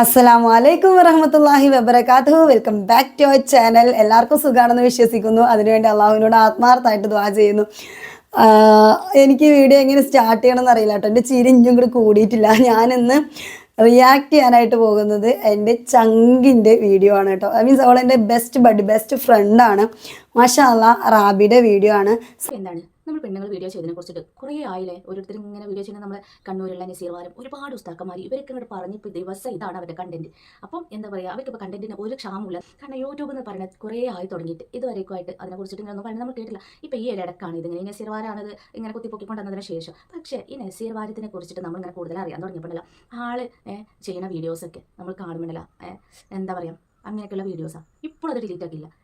അസ്സലാമു അലൈക്കും വറഹമത്തല്ലാഹി വബർക്കാത്തു welcome back to our channel എല്ലാവർക്കും സുഖമാണെന്ന് വിശ്വസിക്കുന്നു. അതിനുവേണ്ടി അള്ളാഹുവിനോട് ആത്മാർത്ഥമായിട്ട് ദ്വാ ചെയ്യുന്നു. എനിക്ക് വീഡിയോ എങ്ങനെ സ്റ്റാർട്ട് ചെയ്യണമെന്ന് അറിയില്ല കേട്ടോ. എന്റെ ചിരി ഇഞ്ചും കൂടി കൂടിയിട്ടില്ല. ഞാനിന്ന് റിയാക്ട് ചെയ്യാനായിട്ട് പോകുന്നത് എന്റെ ചങ്കിന്റെ വീഡിയോ ആണ് കേട്ടോ. ഐ മീൻസ് അവൾ എന്റെ ബെസ്റ്റ് ബഡ് ബെസ്റ്റ് ഫ്രണ്ടാണ് മാഷാ അല്ലാ റാബിയുടെ വീഡിയോ ആണ്. എന്താണ്? നമ്മൾ പെണ്ണുങ്ങൾ വീഡിയോ ചെയ്തതിനെ കുറിച്ചിട്ട് കുറേ ആയില്ലേ? ഓരോരുത്തരും ഇങ്ങനെ വീഡിയോ ചെയ്യുന്ന നമ്മുടെ കണ്ണൂരുള്ള നസീർവാരം ഒരുപാട് ഉസ്താക്കന്മാർ ഇവരൊക്കെ ഇങ്ങോട്ട് പറഞ്ഞിപ്പോൾ ദിവസം ഇതാണ് അവരുടെ കണ്ടന്റ് അപ്പം എന്താ പറയുക അവർക്ക് ഇപ്പോൾ കണ്ടന്റിന് ഒരു ക്ഷാമമില്ല കാരണം യൂട്യൂബ് എന്ന് പറയുന്നത് കുറേ ആയി തുടങ്ങിയിട്ട് ഇതുവരെയൊക്കെ ആയിട്ട് അതിനെ കുറിച്ചിട്ട് ഇങ്ങനെ ഒന്നും പറയുന്നത് നമ്മൾ കേട്ടില്ല. ഇപ്പോൾ ഈ ഇടക്കാണ് ഇതിങ്ങനെ ഈ നസീർവാരാണത് ഇങ്ങനെ കുത്തിപ്പൊക്കിക്കൊണ്ടുവന്നതിന് ശേഷം. പക്ഷേ ഈ നസീർവാരത്തിനെ കുറിച്ചിട്ട് നമ്മൾ ഇങ്ങനെ കൂടുതൽ അറിയാൻ തുടങ്ങിയപ്പോഴല്ല ഏ, ചെയ്യുന്ന വീഡിയോസൊക്കെ നമ്മൾ കാണുമ്പോഴല്ല എന്താ പറയുക അങ്ങനെയൊക്കെയുള്ള വീഡിയോസാണ് ഇപ്പോഴത് ഡിലീറ്റ് പോയി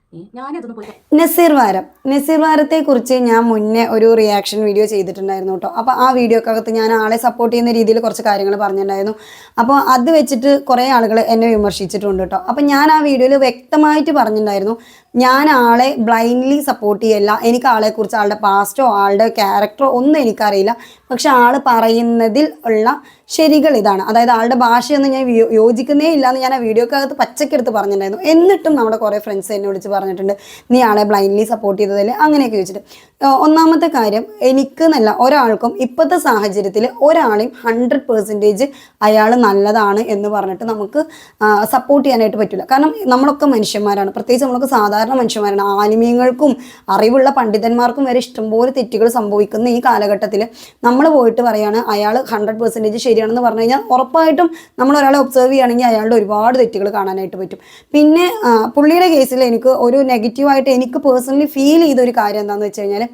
നസീർ വാരം. നസീർ വാരത്തെ കുറിച്ച് ഞാൻ മുന്നേ ഒരു റിയാക്ഷൻ വീഡിയോ ചെയ്തിട്ടുണ്ടായിരുന്നു കേട്ടോ. അപ്പോൾ ആ വീഡിയോക്കകത്ത് ഞാൻ ആളെ സപ്പോർട്ട് ചെയ്യുന്ന രീതിയിൽ കുറച്ച് കാര്യങ്ങൾ പറഞ്ഞിട്ടുണ്ടായിരുന്നു. അപ്പോൾ അത് വെച്ചിട്ട് കുറേ ആളുകൾ എന്നെ വിമർശിച്ചിട്ടുണ്ട് കേട്ടോ. അപ്പോൾ ഞാൻ ആ വീഡിയോയിൽ വ്യക്തമായിട്ട് പറഞ്ഞിട്ടുണ്ടായിരുന്നു. ഞാൻ ആളെ ബ്ലൈൻഡ്ലി സപ്പോർട്ട് ചെയ്യല്ല. എനിക്ക് ആളെ കുറിച്ച് ആളുടെ പാസ്റ്റോ ആളുടെ ക്യാരക്ടറോ ഒന്നും എനിക്കറിയില്ല. പക്ഷെ ആൾ പറയുന്നതിൽ ഉള്ള ശരികൾ ഇതാണ്. അതായത് ആളുടെ ഭാഷയൊന്നും ഞാൻ യോജിക്കുന്നേ ഇല്ല എന്ന് ഞാൻ ആ വീഡിയോക്കകത്ത് പച്ചക്കെടുത്ത് പറഞ്ഞിട്ടുണ്ടായിരുന്നു. എന്നിട്ടും നമ്മുടെ കുറേ ഫ്രണ്ട്സ് എന്നെ വിളിച്ച് പറഞ്ഞിട്ടുണ്ട് നീ ആളെ ബ്ലൈൻഡ്ലി സപ്പോർട്ട് ചെയ്തതിൽ അങ്ങനെയൊക്കെ ചോദിച്ചിട്ട്. ഒന്നാമത്തെ കാര്യം എനിക്ക് എന്നല്ല ഒരാൾക്കും ഇപ്പോഴത്തെ സാഹചര്യത്തിൽ ഒരാളെയും ഹൺഡ്രഡ് പെർസെന്റേജ് അയാൾ നല്ലതാണ് എന്ന് പറഞ്ഞിട്ട് നമുക്ക് സപ്പോർട്ട് ചെയ്യാനായിട്ട് പറ്റില്ല. കാരണം നമ്മളൊക്കെ മനുഷ്യന്മാരാണ്. പ്രത്യേകിച്ച് നമ്മളൊക്കെ സാധാരണ മനുഷ്യന്മാരാണ്. ആനിമീയങ്ങൾക്കും അറിവുള്ള പണ്ഡിതന്മാർക്കും വരെ ഇഷ്ടംപോലെ തെറ്റുകൾ സംഭവിക്കുന്ന ഈ കാലഘട്ടത്തിൽ നമ്മൾ പോയിട്ട് പറയുകയാണ് അയാൾ ഹൺഡ്രഡ് പെർസെന്റേജ് ശരിയാണെന്ന് പറഞ്ഞു കഴിഞ്ഞാൽ ഉറപ്പായിട്ടും നമ്മൾ ഒരാളെ ഒബ്സർവ് ചെയ്യുകയാണെങ്കിൽ അയാളുടെ ഒരുപാട് തെറ്റുകൾ കാണാനായിട്ട് പറ്റും. പിന്നെ പുള്ളിയുടെ കേസിൽ എനിക്ക് ഒരു നെഗറ്റീവായിട്ട് എനിക്ക് പേഴ്സണലി ഫീൽ ചെയ്ത ഒരു കാര്യം എന്താണെന്ന് വെച്ച് കഴിഞ്ഞാൽ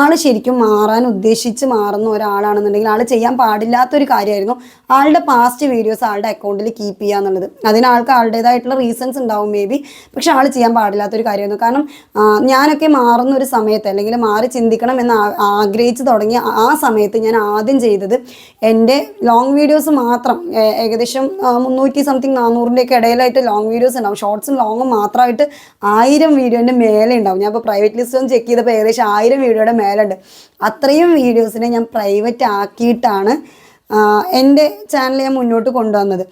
ആൾ ശരിക്കും മാറാൻ ഉദ്ദേശിച്ച് മാറുന്ന ഒരാളാണെന്നുണ്ടെങ്കിൽ ആൾ ചെയ്യാൻ പാടില്ലാത്തൊരു കാര്യമായിരുന്നു. ആളുടെ പാസ്റ്റ് വീഡിയോസ് ആളുടെ അക്കൗണ്ടിൽ കീപ്പ് ചെയ്യുക എന്നുള്ളത്. അതിന് ആൾക്ക് ആളുടേതായിട്ടുള്ള റീസൺസ് ഉണ്ടാവും മേ ബി പക്ഷെ ആൾ ചെയ്യാൻ പാടില്ലാത്തൊരു കാര്യമായിരുന്നു. കാരണം ഞാനൊക്കെ മാറുന്ന ഒരു സമയത്ത് അല്ലെങ്കിൽ മാറി ചിന്തിക്കണം എന്ന് ആഗ്രഹിച്ചു തുടങ്ങിയ ആ സമയത്ത് ഞാൻ ആദ്യം ചെയ്തത് എന്റെ ലോങ് വീഡിയോസ് മാത്രം. ഏകദേശം മുന്നൂറ്റി സംതിങ് നാനൂറിന്റെ ഒക്കെ ഇടയിലായിട്ട് ലോങ് വീഡിയോസ് ഉണ്ടാവും. ഷോർട്സും ലോങ്ങും മാത്രമായിട്ട് ആയിരം വീഡിയോന്റെ മേലെ ഉണ്ടാവും. ഞാൻ ഇപ്പോൾ പ്രൈവറ്റ് ലിസ്റ്റ് ഒന്ന് ചെക്ക് ചെയ്തപ്പോൾ ഏകദേശം ആയിരം വീഡിയോയുടെ മേലുണ്ട് അത്രയും വീഡിയോസിനെ ഞാൻ പ്രൈവറ്റ് ആക്കിയിട്ടാണ് എന്റെ ചാനൽ ഞാൻ മുന്നോട്ട് കൊണ്ടുവന്നത്.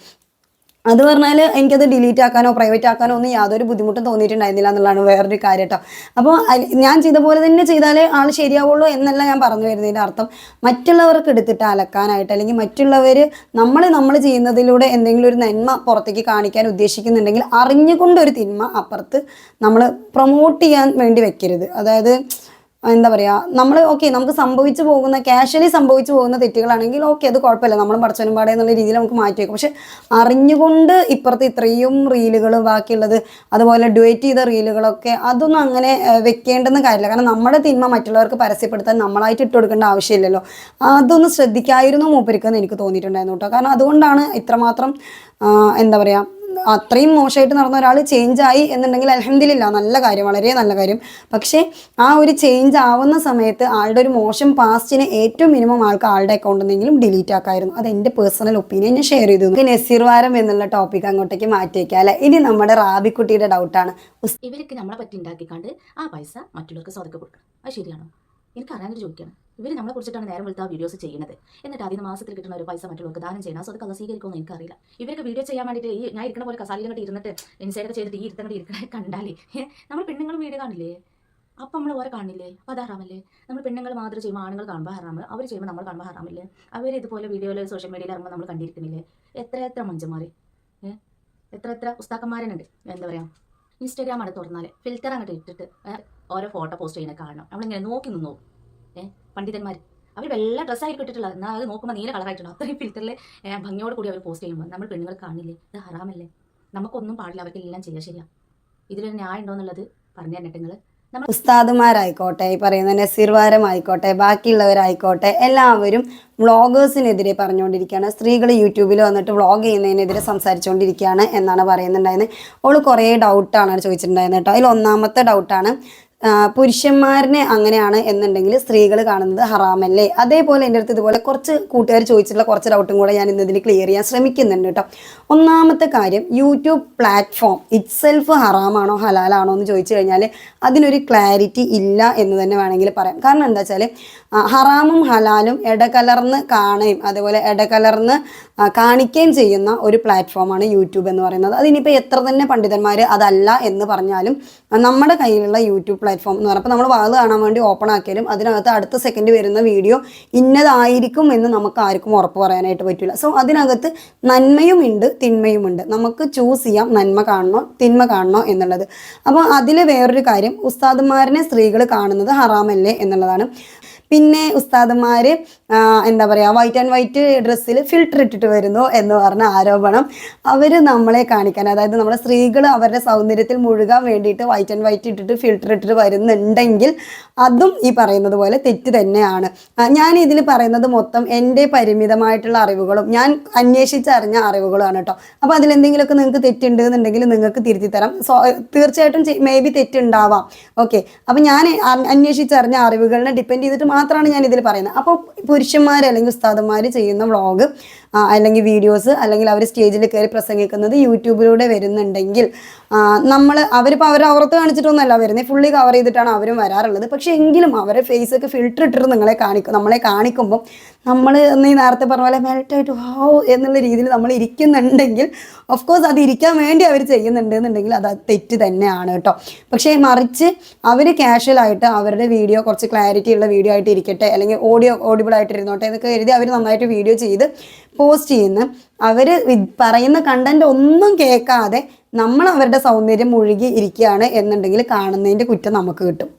അത് പറഞ്ഞാൽ എനിക്കത് ഡിലീറ്റ് ആക്കാനോ പ്രൈവറ്റ് ആക്കാനോ ഒന്നും യാതൊരു ബുദ്ധിമുട്ടും തോന്നിയിട്ടുണ്ടായിരുന്നില്ല എന്നുള്ളതാണ് വേറൊരു കാര്യം കേട്ടോ അപ്പോൾ ഞാൻ ചെയ്ത പോലെ തന്നെ ചെയ്താലേ ആൾ ശരിയാവുള്ളൂ എന്നല്ല ഞാൻ പറഞ്ഞു വരുന്നതിന്റെ അർത്ഥം. മറ്റുള്ളവർക്ക് എടുത്തിട്ട് അലക്കാനായിട്ട് അല്ലെങ്കിൽ മറ്റുള്ളവർ നമ്മൾ നമ്മൾ ചെയ്യുന്നതിലൂടെ എന്തെങ്കിലും ഒരു നന്മ പുറത്തേക്ക് കാണിക്കാൻ ഉദ്ദേശിക്കുന്നുണ്ടെങ്കിൽ അറിഞ്ഞുകൊണ്ടൊരു തിന്മ അപ്പുറത്ത് നമ്മൾ പ്രൊമോട്ട് ചെയ്യാൻ വേണ്ടി വെക്കരുത്. അതായത് എന്താ പറയുക നമ്മൾ ഓക്കെ നമുക്ക് സംഭവിച്ചു പോകുന്ന കാഷ്വലി സംഭവിച്ചു പോകുന്ന തെറ്റുകളാണെങ്കിൽ ഓക്കെ അത് കുഴപ്പമില്ല. നമ്മൾ പഠിച്ചവനും പാടേ എന്നുള്ള രീതിയിൽ നമുക്ക് മാറ്റി വെക്കും. പക്ഷെ അറിഞ്ഞുകൊണ്ട് ഇപ്പുറത്ത് ഇത്രയും റീലുകൾ ബാക്കിയുള്ളത് അതുപോലെ ഡുവേറ്റ് ചെയ്ത റീലുകളൊക്കെ അതൊന്നും അങ്ങനെ വെക്കേണ്ടെന്ന് കാര്യമില്ല. കാരണം നമ്മുടെ തിന്മ മറ്റുള്ളവർക്ക് പരസ്യപ്പെടുത്താൻ നമ്മളായിട്ട് ഇട്ട് കൊടുക്കേണ്ട ആവശ്യമില്ലല്ലോ. അതൊന്ന് ശ്രദ്ധിക്കായിരുന്നു മൂപ്പരിക്കെന്ന് എനിക്ക് തോന്നിയിട്ടുണ്ടായിരുന്നു കേട്ടോ. കാരണം അതുകൊണ്ടാണ് ഇത്രമാത്രം എന്താ പറയുക അത്രയും മോശമായിട്ട് നടന്ന ഒരാൾ ചേഞ്ച് ആയി എന്നുണ്ടെങ്കിൽ അലഹമില്ല നല്ല കാര്യം വളരെ നല്ല കാര്യം. പക്ഷേ ആ ഒരു ചേഞ്ച് ആവുന്ന സമയത്ത് ആളുടെ ഒരു മോശം പാസ്റ്റിനെ ഏറ്റവും മിനിമം ആൾക്ക് ആളുടെ അക്കൗണ്ടിൽ നിന്നെങ്കിലും ഡിലീറ്റ് ആക്കായിരുന്നു. അത് എന്റെ പേഴ്സണൽ ഒപ്പീനിയൻ ഞാൻ ഷെയർ ചെയ്തു. നമുക്ക് നസീർവാരം എന്നുള്ള ടോപ്പിക് അങ്ങോട്ടേക്ക് മാറ്റിയേക്കാം അല്ലെ? ഇനി നമ്മുടെ റാബിക്കുട്ടിയുടെ ഡൗട്ടാണ് ഇവർക്ക് നമ്മളെ പറ്റി ഉണ്ടാക്കിക്കാണ്ട് ആ പൈസ മറ്റുള്ളവർക്ക് സ്വതക്കെ കൊടുക്കണം. അത് ശരിയാണോ? എനിക്ക് അറിയാനൊരു ചോദിക്കണം ഇവർ നമ്മളെ കുറിച്ചിട്ടാണ് നേരം വെളുത്ത വീഡിയോസ് ചെയ്യുന്നത്. എന്നിട്ട് അതിന് മാസത്തിൽ കിട്ടുന്ന ഒരു പൈസ മറ്റുള്ളവർക്ക് ദാനം ചെയ്യണം. സോ അത് സ്വീകരിക്കുമെന്ന് എനിക്കറിയില്ല. ഇവർക്ക് വീഡിയോ ചെയ്യാൻ വേണ്ടിയിട്ട് ഈ ഞാൻ ഇരിക്കുന്ന പോലെ കസാലിയിൽ കണ്ട് ഇരുന്നിട്ട് ഇൻസൈഡൊക്കെ ചെയ്തിട്ട് ഈ ഇരുത്തങ്ങോട്ട് ഇരിക്കണേ കണ്ടാലേ നമ്മൾ പെണ്ണുങ്ങൾ വീഡിയോ കാണില്ലേ? അപ്പം നമ്മൾ ഓരോ കാണില്ലേ? അപ്പോൾ അത് ഹറാമല്ലേ? നമ്മൾ പെണ്ണുങ്ങൾ മാത്രം ചെയ്യുമ്പോൾ ആണുങ്ങൾ കാണുമ്പോൾ ഹറാമ്. അവർ ചെയ്യുമ്പോൾ നമ്മൾ കാണുമ്പോൾ ഹറാമില്ലേ? അവർ ഇതുപോലെ വീഡിയോയിൽ സോഷ്യൽ മീഡിയയിൽ ഇറങ്ങുമ്പോൾ നമ്മൾ കണ്ടിരിക്കുന്നില്ലേ? എത്ര എത്ര മഞ്ചന്മാർ ഏഹ് എത്ര എത്ര പുസ്തകന്മാരുണ്ട് എന്താ പറയുക ഇൻസ്റ്റാഗ്രാം അടുത്ത് തുറന്നാൽ ഫിൽറ്റർ അങ്ങോട്ട് ഇട്ടിട്ട് ഓരോ ഫോട്ടോ പോസ്റ്റ് ചെയ്യുന്ന കാണണം. നമ്മളിങ്ങനെ നോക്കി നിന്നോ ഏ പണ്ഡിതന്മാർ അവർ വെള്ള ഡ്രസ്സായിരിക്കും ഇട്ടിട്ടുള്ളത് എന്നാൽ അത് നോക്കുമ്പോൾ നീല കളറായിട്ടുണ്ടോ അത്രയും ഫിൽറ്ററിൽ ഭംഗിയോട് കൂടി അവർ പോസ്റ്റ് ചെയ്യുമ്പോൾ നമ്മൾ പെണ്ണുങ്ങൾ കാണില്ലേ? ഇത് ഹറാമല്ലേ? നമുക്കൊന്നും പാടില്ല അവർക്ക് എല്ലാം ചെയ്യാം ശരിയാ. ഇതിലൊരു ന്യായം ഉണ്ടോ എന്നുള്ളത് പറഞ്ഞു തന്നിട്ട് നിങ്ങൾ ഉസ്താദുമാരായിക്കോട്ടെ ഈ പറയുന്ന നസീർവാരമായിക്കോട്ടെ ബാക്കിയുള്ളവരായിക്കോട്ടെ എല്ലാവരും വ്ളോഗേഴ്സിനെതിരെ പറഞ്ഞുകൊണ്ടിരിക്കുകയാണ്. സ്ത്രീകൾ യൂട്യൂബിൽ വന്നിട്ട് വ്ളോഗ് ചെയ്യുന്നതിനെതിരെ സംസാരിച്ചുകൊണ്ടിരിക്കുകയാണ് എന്നാണ് പറയുന്നുണ്ടായിരുന്നത്. അവൾ കുറേ ഡൗട്ടാണ് ചോദിച്ചിട്ടുണ്ടായിരുന്നത് കേട്ടോ. അതിൽ ഒന്നാമത്തെ ഡൗട്ടാണ് പുരുഷന്മാരനെ അങ്ങനെയാണ് എന്നുണ്ടെങ്കിൽ സ്ത്രീകൾ കാണുന്നത് ഹറാമല്ലേ? അതേപോലെ എന്റെ അടുത്ത് ഇതുപോലെ കുറച്ച് കൂട്ടുകാർ ചോദിച്ചിട്ടുള്ള കുറച്ച് ഡൗട്ടും കൂടെ ഞാൻ ഇന്ന് ഇതിന് ക്ലിയർ ചെയ്യാൻ ശ്രമിക്കുന്നുണ്ട് കേട്ടോ. ഒന്നാമത്തെ കാര്യം യൂട്യൂബ് പ്ലാറ്റ്ഫോം ഇറ്റ്സെൽഫ് ഹറാമാണോ ഹലാലാണോ എന്ന് ചോദിച്ചു കഴിഞ്ഞാൽ അതിനൊരു ക്ലാരിറ്റി ഇല്ല എന്ന് തന്നെ വേണമെങ്കിൽ പറയാം. കാരണം എന്താ വെച്ചാൽ ഹറാമും ഹലാലും ഇടകലർന്ന് കാണുകയും അതേപോലെ ഇടകലർന്ന് കാണിക്കുകയും ചെയ്യുന്ന ഒരു പ്ലാറ്റ്ഫോമാണ് യൂട്യൂബ് എന്ന് പറയുന്നത്. അതിനിപ്പോൾ എത്ര തന്നെ പണ്ഡിതന്മാർ അതല്ല എന്ന് പറഞ്ഞാലും നമ്മുടെ കയ്യിലുള്ള യൂട്യൂബ് പ്ലാറ്റ്ഫോം എന്ന് പറയുമ്പോൾ നമ്മൾ വാത് കാണാൻ വേണ്ടി ഓപ്പൺ ആക്കിയാലും അതിനകത്ത് അടുത്ത സെക്കൻഡ് വരുന്ന വീഡിയോ ഇന്നതായിരിക്കും എന്ന് നമുക്ക് ആർക്കും ഉറപ്പ് പറയാനായിട്ട് പറ്റില്ല സോ അതിനകത്ത് നന്മയും ഉണ്ട് തിന്മയും ഉണ്ട് നമുക്ക് ചൂസ് ചെയ്യാം നന്മ കാണണോ തിന്മ കാണണോ എന്നുള്ളത്. അപ്പോൾ അതിൽ വേറൊരു കാര്യം ഉസ്താദുമാരനെ സ്ത്രീകൾ കാണുന്നത് ഹറാമല്ലേ എന്നുള്ളതാണ്. പിന്നെ ഉസ്താദന്മാർ എന്താ പറയുക വൈറ്റ് ആൻഡ് വൈറ്റ് ഡ്രസ്സിൽ ഫിൽറ്റർ ഇട്ടിട്ട് വരുന്നു എന്ന് പറഞ്ഞ ആരോപണം അവർ നമ്മളെ കാണിക്കാൻ അതായത് നമ്മുടെ സ്ത്രീകൾ അവരുടെ സൗന്ദര്യത്തിൽ മുഴുകാൻ വേണ്ടിയിട്ട് വൈറ്റ് ആൻഡ് വൈറ്റ് ഇട്ടിട്ട് ഫിൽറ്റർ ഇട്ടിട്ട് വരുന്നുണ്ടെങ്കിൽ അതും ഈ പറയുന്നത് പോലെ തെറ്റ് തന്നെയാണ്. ഞാൻ ഇതിൽ പറയുന്നത് മൊത്തം എന്റെ പരിമിതമായിട്ടുള്ള അറിവുകളും ഞാൻ അന്വേഷിച്ചറിഞ്ഞ അറിവുകളാണ് കേട്ടോ. അപ്പോൾ അതിലെന്തെങ്കിലുമൊക്കെ നിങ്ങൾക്ക് തെറ്റുണ്ട് എന്നുണ്ടെങ്കിൽ നിങ്ങൾക്ക് തിരുത്തി തരാം. സോ തീർച്ചയായിട്ടും മേ ബി തെറ്റുണ്ടാവാം. ഓക്കെ അപ്പം ഞാൻ അന്വേഷിച്ചറിഞ്ഞ അറിവുകളിനെ ഡിപ്പെൻഡ് ചെയ്തിട്ട് മാത്രമാണ് ഞാൻ ഇതിൽ പറയുന്നത്. അപ്പോൾ പുരുഷന്മാർ അല്ലെങ്കിൽ ഉസ്താദന്മാർ ചെയ്യുന്ന വ്ളോഗ് അല്ലെങ്കിൽ വീഡിയോസ് അല്ലെങ്കിൽ അവർ സ്റ്റേജിൽ കയറി പ്രസംഗിക്കുന്നത് യൂട്യൂബിലൂടെ വരുന്നുണ്ടെങ്കിൽ നമ്മൾ അവരിപ്പോൾ അവർ അവർത്ത് കാണിച്ചിട്ടൊന്നുമല്ല വരുന്നത് ഫുള്ളി കവർ ചെയ്തിട്ടാണ് അവരും വരാറുള്ളത്. പക്ഷേ എങ്കിലും അവരെ ഫേസ് ഒക്കെ ഫിൽറ്റർ ഇട്ടിട്ട് നിങ്ങളെ കാണിക്കും. നമ്മളെ കാണിക്കുമ്പോൾ നമ്മൾ നീ നേരത്തെ പറഞ്ഞ പോലെ മെൽറ്റായിട്ട് ഹോ എന്നുള്ള രീതിയിൽ നമ്മൾ ഇരിക്കുന്നുണ്ടെങ്കിൽ ഓഫ് കോഴ്സ് അത് ഇരിക്കാൻ വേണ്ടി അവർ ചെയ്യുന്നുണ്ട് എന്നുണ്ടെങ്കിൽ അത് തെറ്റ് തന്നെയാണ് കേട്ടോ. പക്ഷേ മറിച്ച് അവർ ക്യാഷ്വലായിട്ട് അവരുടെ വീഡിയോ കുറച്ച് ക്ലാരിറ്റി ഉള്ള വീഡിയോ ആയിട്ട് ഇരിക്കട്ടെ അല്ലെങ്കിൽ ഓഡിയോ ഓഡിബിൾ ആയിട്ട് ഇരുന്നോട്ടെ എന്നൊക്കെ കരുതി അവർ നന്നായിട്ട് വീഡിയോ ചെയ്ത് പോസ്റ്റ് ചെയ്യുന്ന. അവർ പറയുന്ന കണ്ടന്റ് ഒന്നും കേൾക്കാതെ നമ്മൾ അവരുടെ സൗന്ദര്യം മുഴുകി ഇരിക്കുകയാണ് എന്നുണ്ടെങ്കിൽ കാണുന്നതിന്റെ കുറ്റം നമുക്ക് കിട്ടും.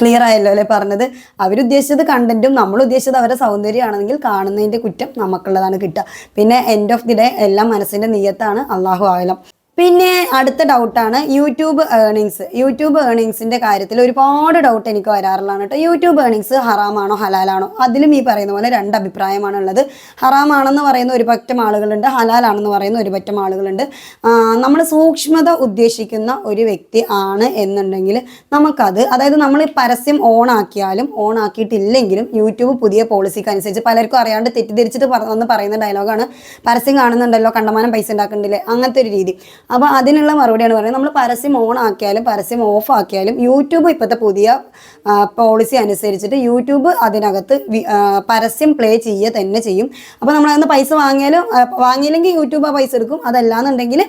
ക്ലിയർ ആയല്ലോ അല്ലേ പറഞ്ഞത്? അവരുദ്ദേശിച്ചത് കണ്ടന്റും നമ്മൾ ഉദ്ദേശിച്ചത് അവരുടെ സൗന്ദര്യമാണെങ്കിൽ കാണുന്നതിന്റെ കുറ്റം നമുക്കുള്ളതാണ് കിട്ടുക. പിന്നെ എൻഡ് ഓഫ് ദി ഡേ എല്ലാം മനസ്സിന്റെ നീയത്താണ്. അള്ളാഹു ആയാലും പിന്നെ അടുത്ത ഡൗട്ടാണ് യൂട്യൂബ് ഏർണിങ്സ് യൂട്യൂബ് ഏർണിങ്സിന്റെ കാര്യത്തിൽ ഒരുപാട് ഡൗട്ട് എനിക്ക് വരാറുള്ളതാണ് കേട്ടോ യൂട്യൂബ് ഏർണിങ്സ് ഹറാമാണോ ഹലാലാണോ? അതിലും ഈ പറയുന്ന പോലെ രണ്ട് അഭിപ്രായമാണ് ഉള്ളത്. ഹറാമാണെന്ന് പറയുന്ന ഒരു പറ്റം ആളുകളുണ്ട് ഹലാലാണെന്ന് പറയുന്ന ഒരു പറ്റം ആളുകളുണ്ട്. നമ്മൾ സൂക്ഷ്മത ഉദ്ദേശിക്കുന്ന ഒരു വ്യക്തി ആണ് എന്നുണ്ടെങ്കിൽ നമുക്കത് അതായത് നമ്മൾ പരസ്യം ഓൺ ആക്കിയാലും ഓൺ ആക്കിയിട്ടില്ലെങ്കിലും യൂട്യൂബ് പുതിയ പോളിസിക്ക് അനുസരിച്ച് പലർക്കും അറിയാണ്ട് തെറ്റിദ്ധരിച്ചിട്ട് പറഞ്ഞു പറയുന്ന ഡയലോഗാണ് പരസ്യം കാണുന്നുണ്ടല്ലോ കണ്ടമാനം പൈസ ഉണ്ടാക്കുന്നുണ്ടല്ലേ? അങ്ങനത്തെ ഒരു രീതി. അപ്പോൾ അതിനുള്ള മറുപടിയാണ് പറയുന്നത്. നമ്മൾ പരസ്യം ഓൺ ആക്കിയാലും പരസ്യം ഓഫ് ആക്കിയാലും യൂട്യൂബ് ഇപ്പോഴത്തെ പുതിയ പോളിസി അനുസരിച്ചിട്ട് യൂട്യൂബ് അതിനകത്ത് പരസ്യം പ്ലേ ചെയ്യുക തന്നെ ചെയ്യും. അപ്പോൾ നമ്മൾ അതിന് പൈസ വാങ്ങിയാലും വാങ്ങിയില്ലെങ്കിൽ യൂട്യൂബ് ആ പൈസ എടുക്കും. അതല്ലാന്നുണ്ടെങ്കിൽ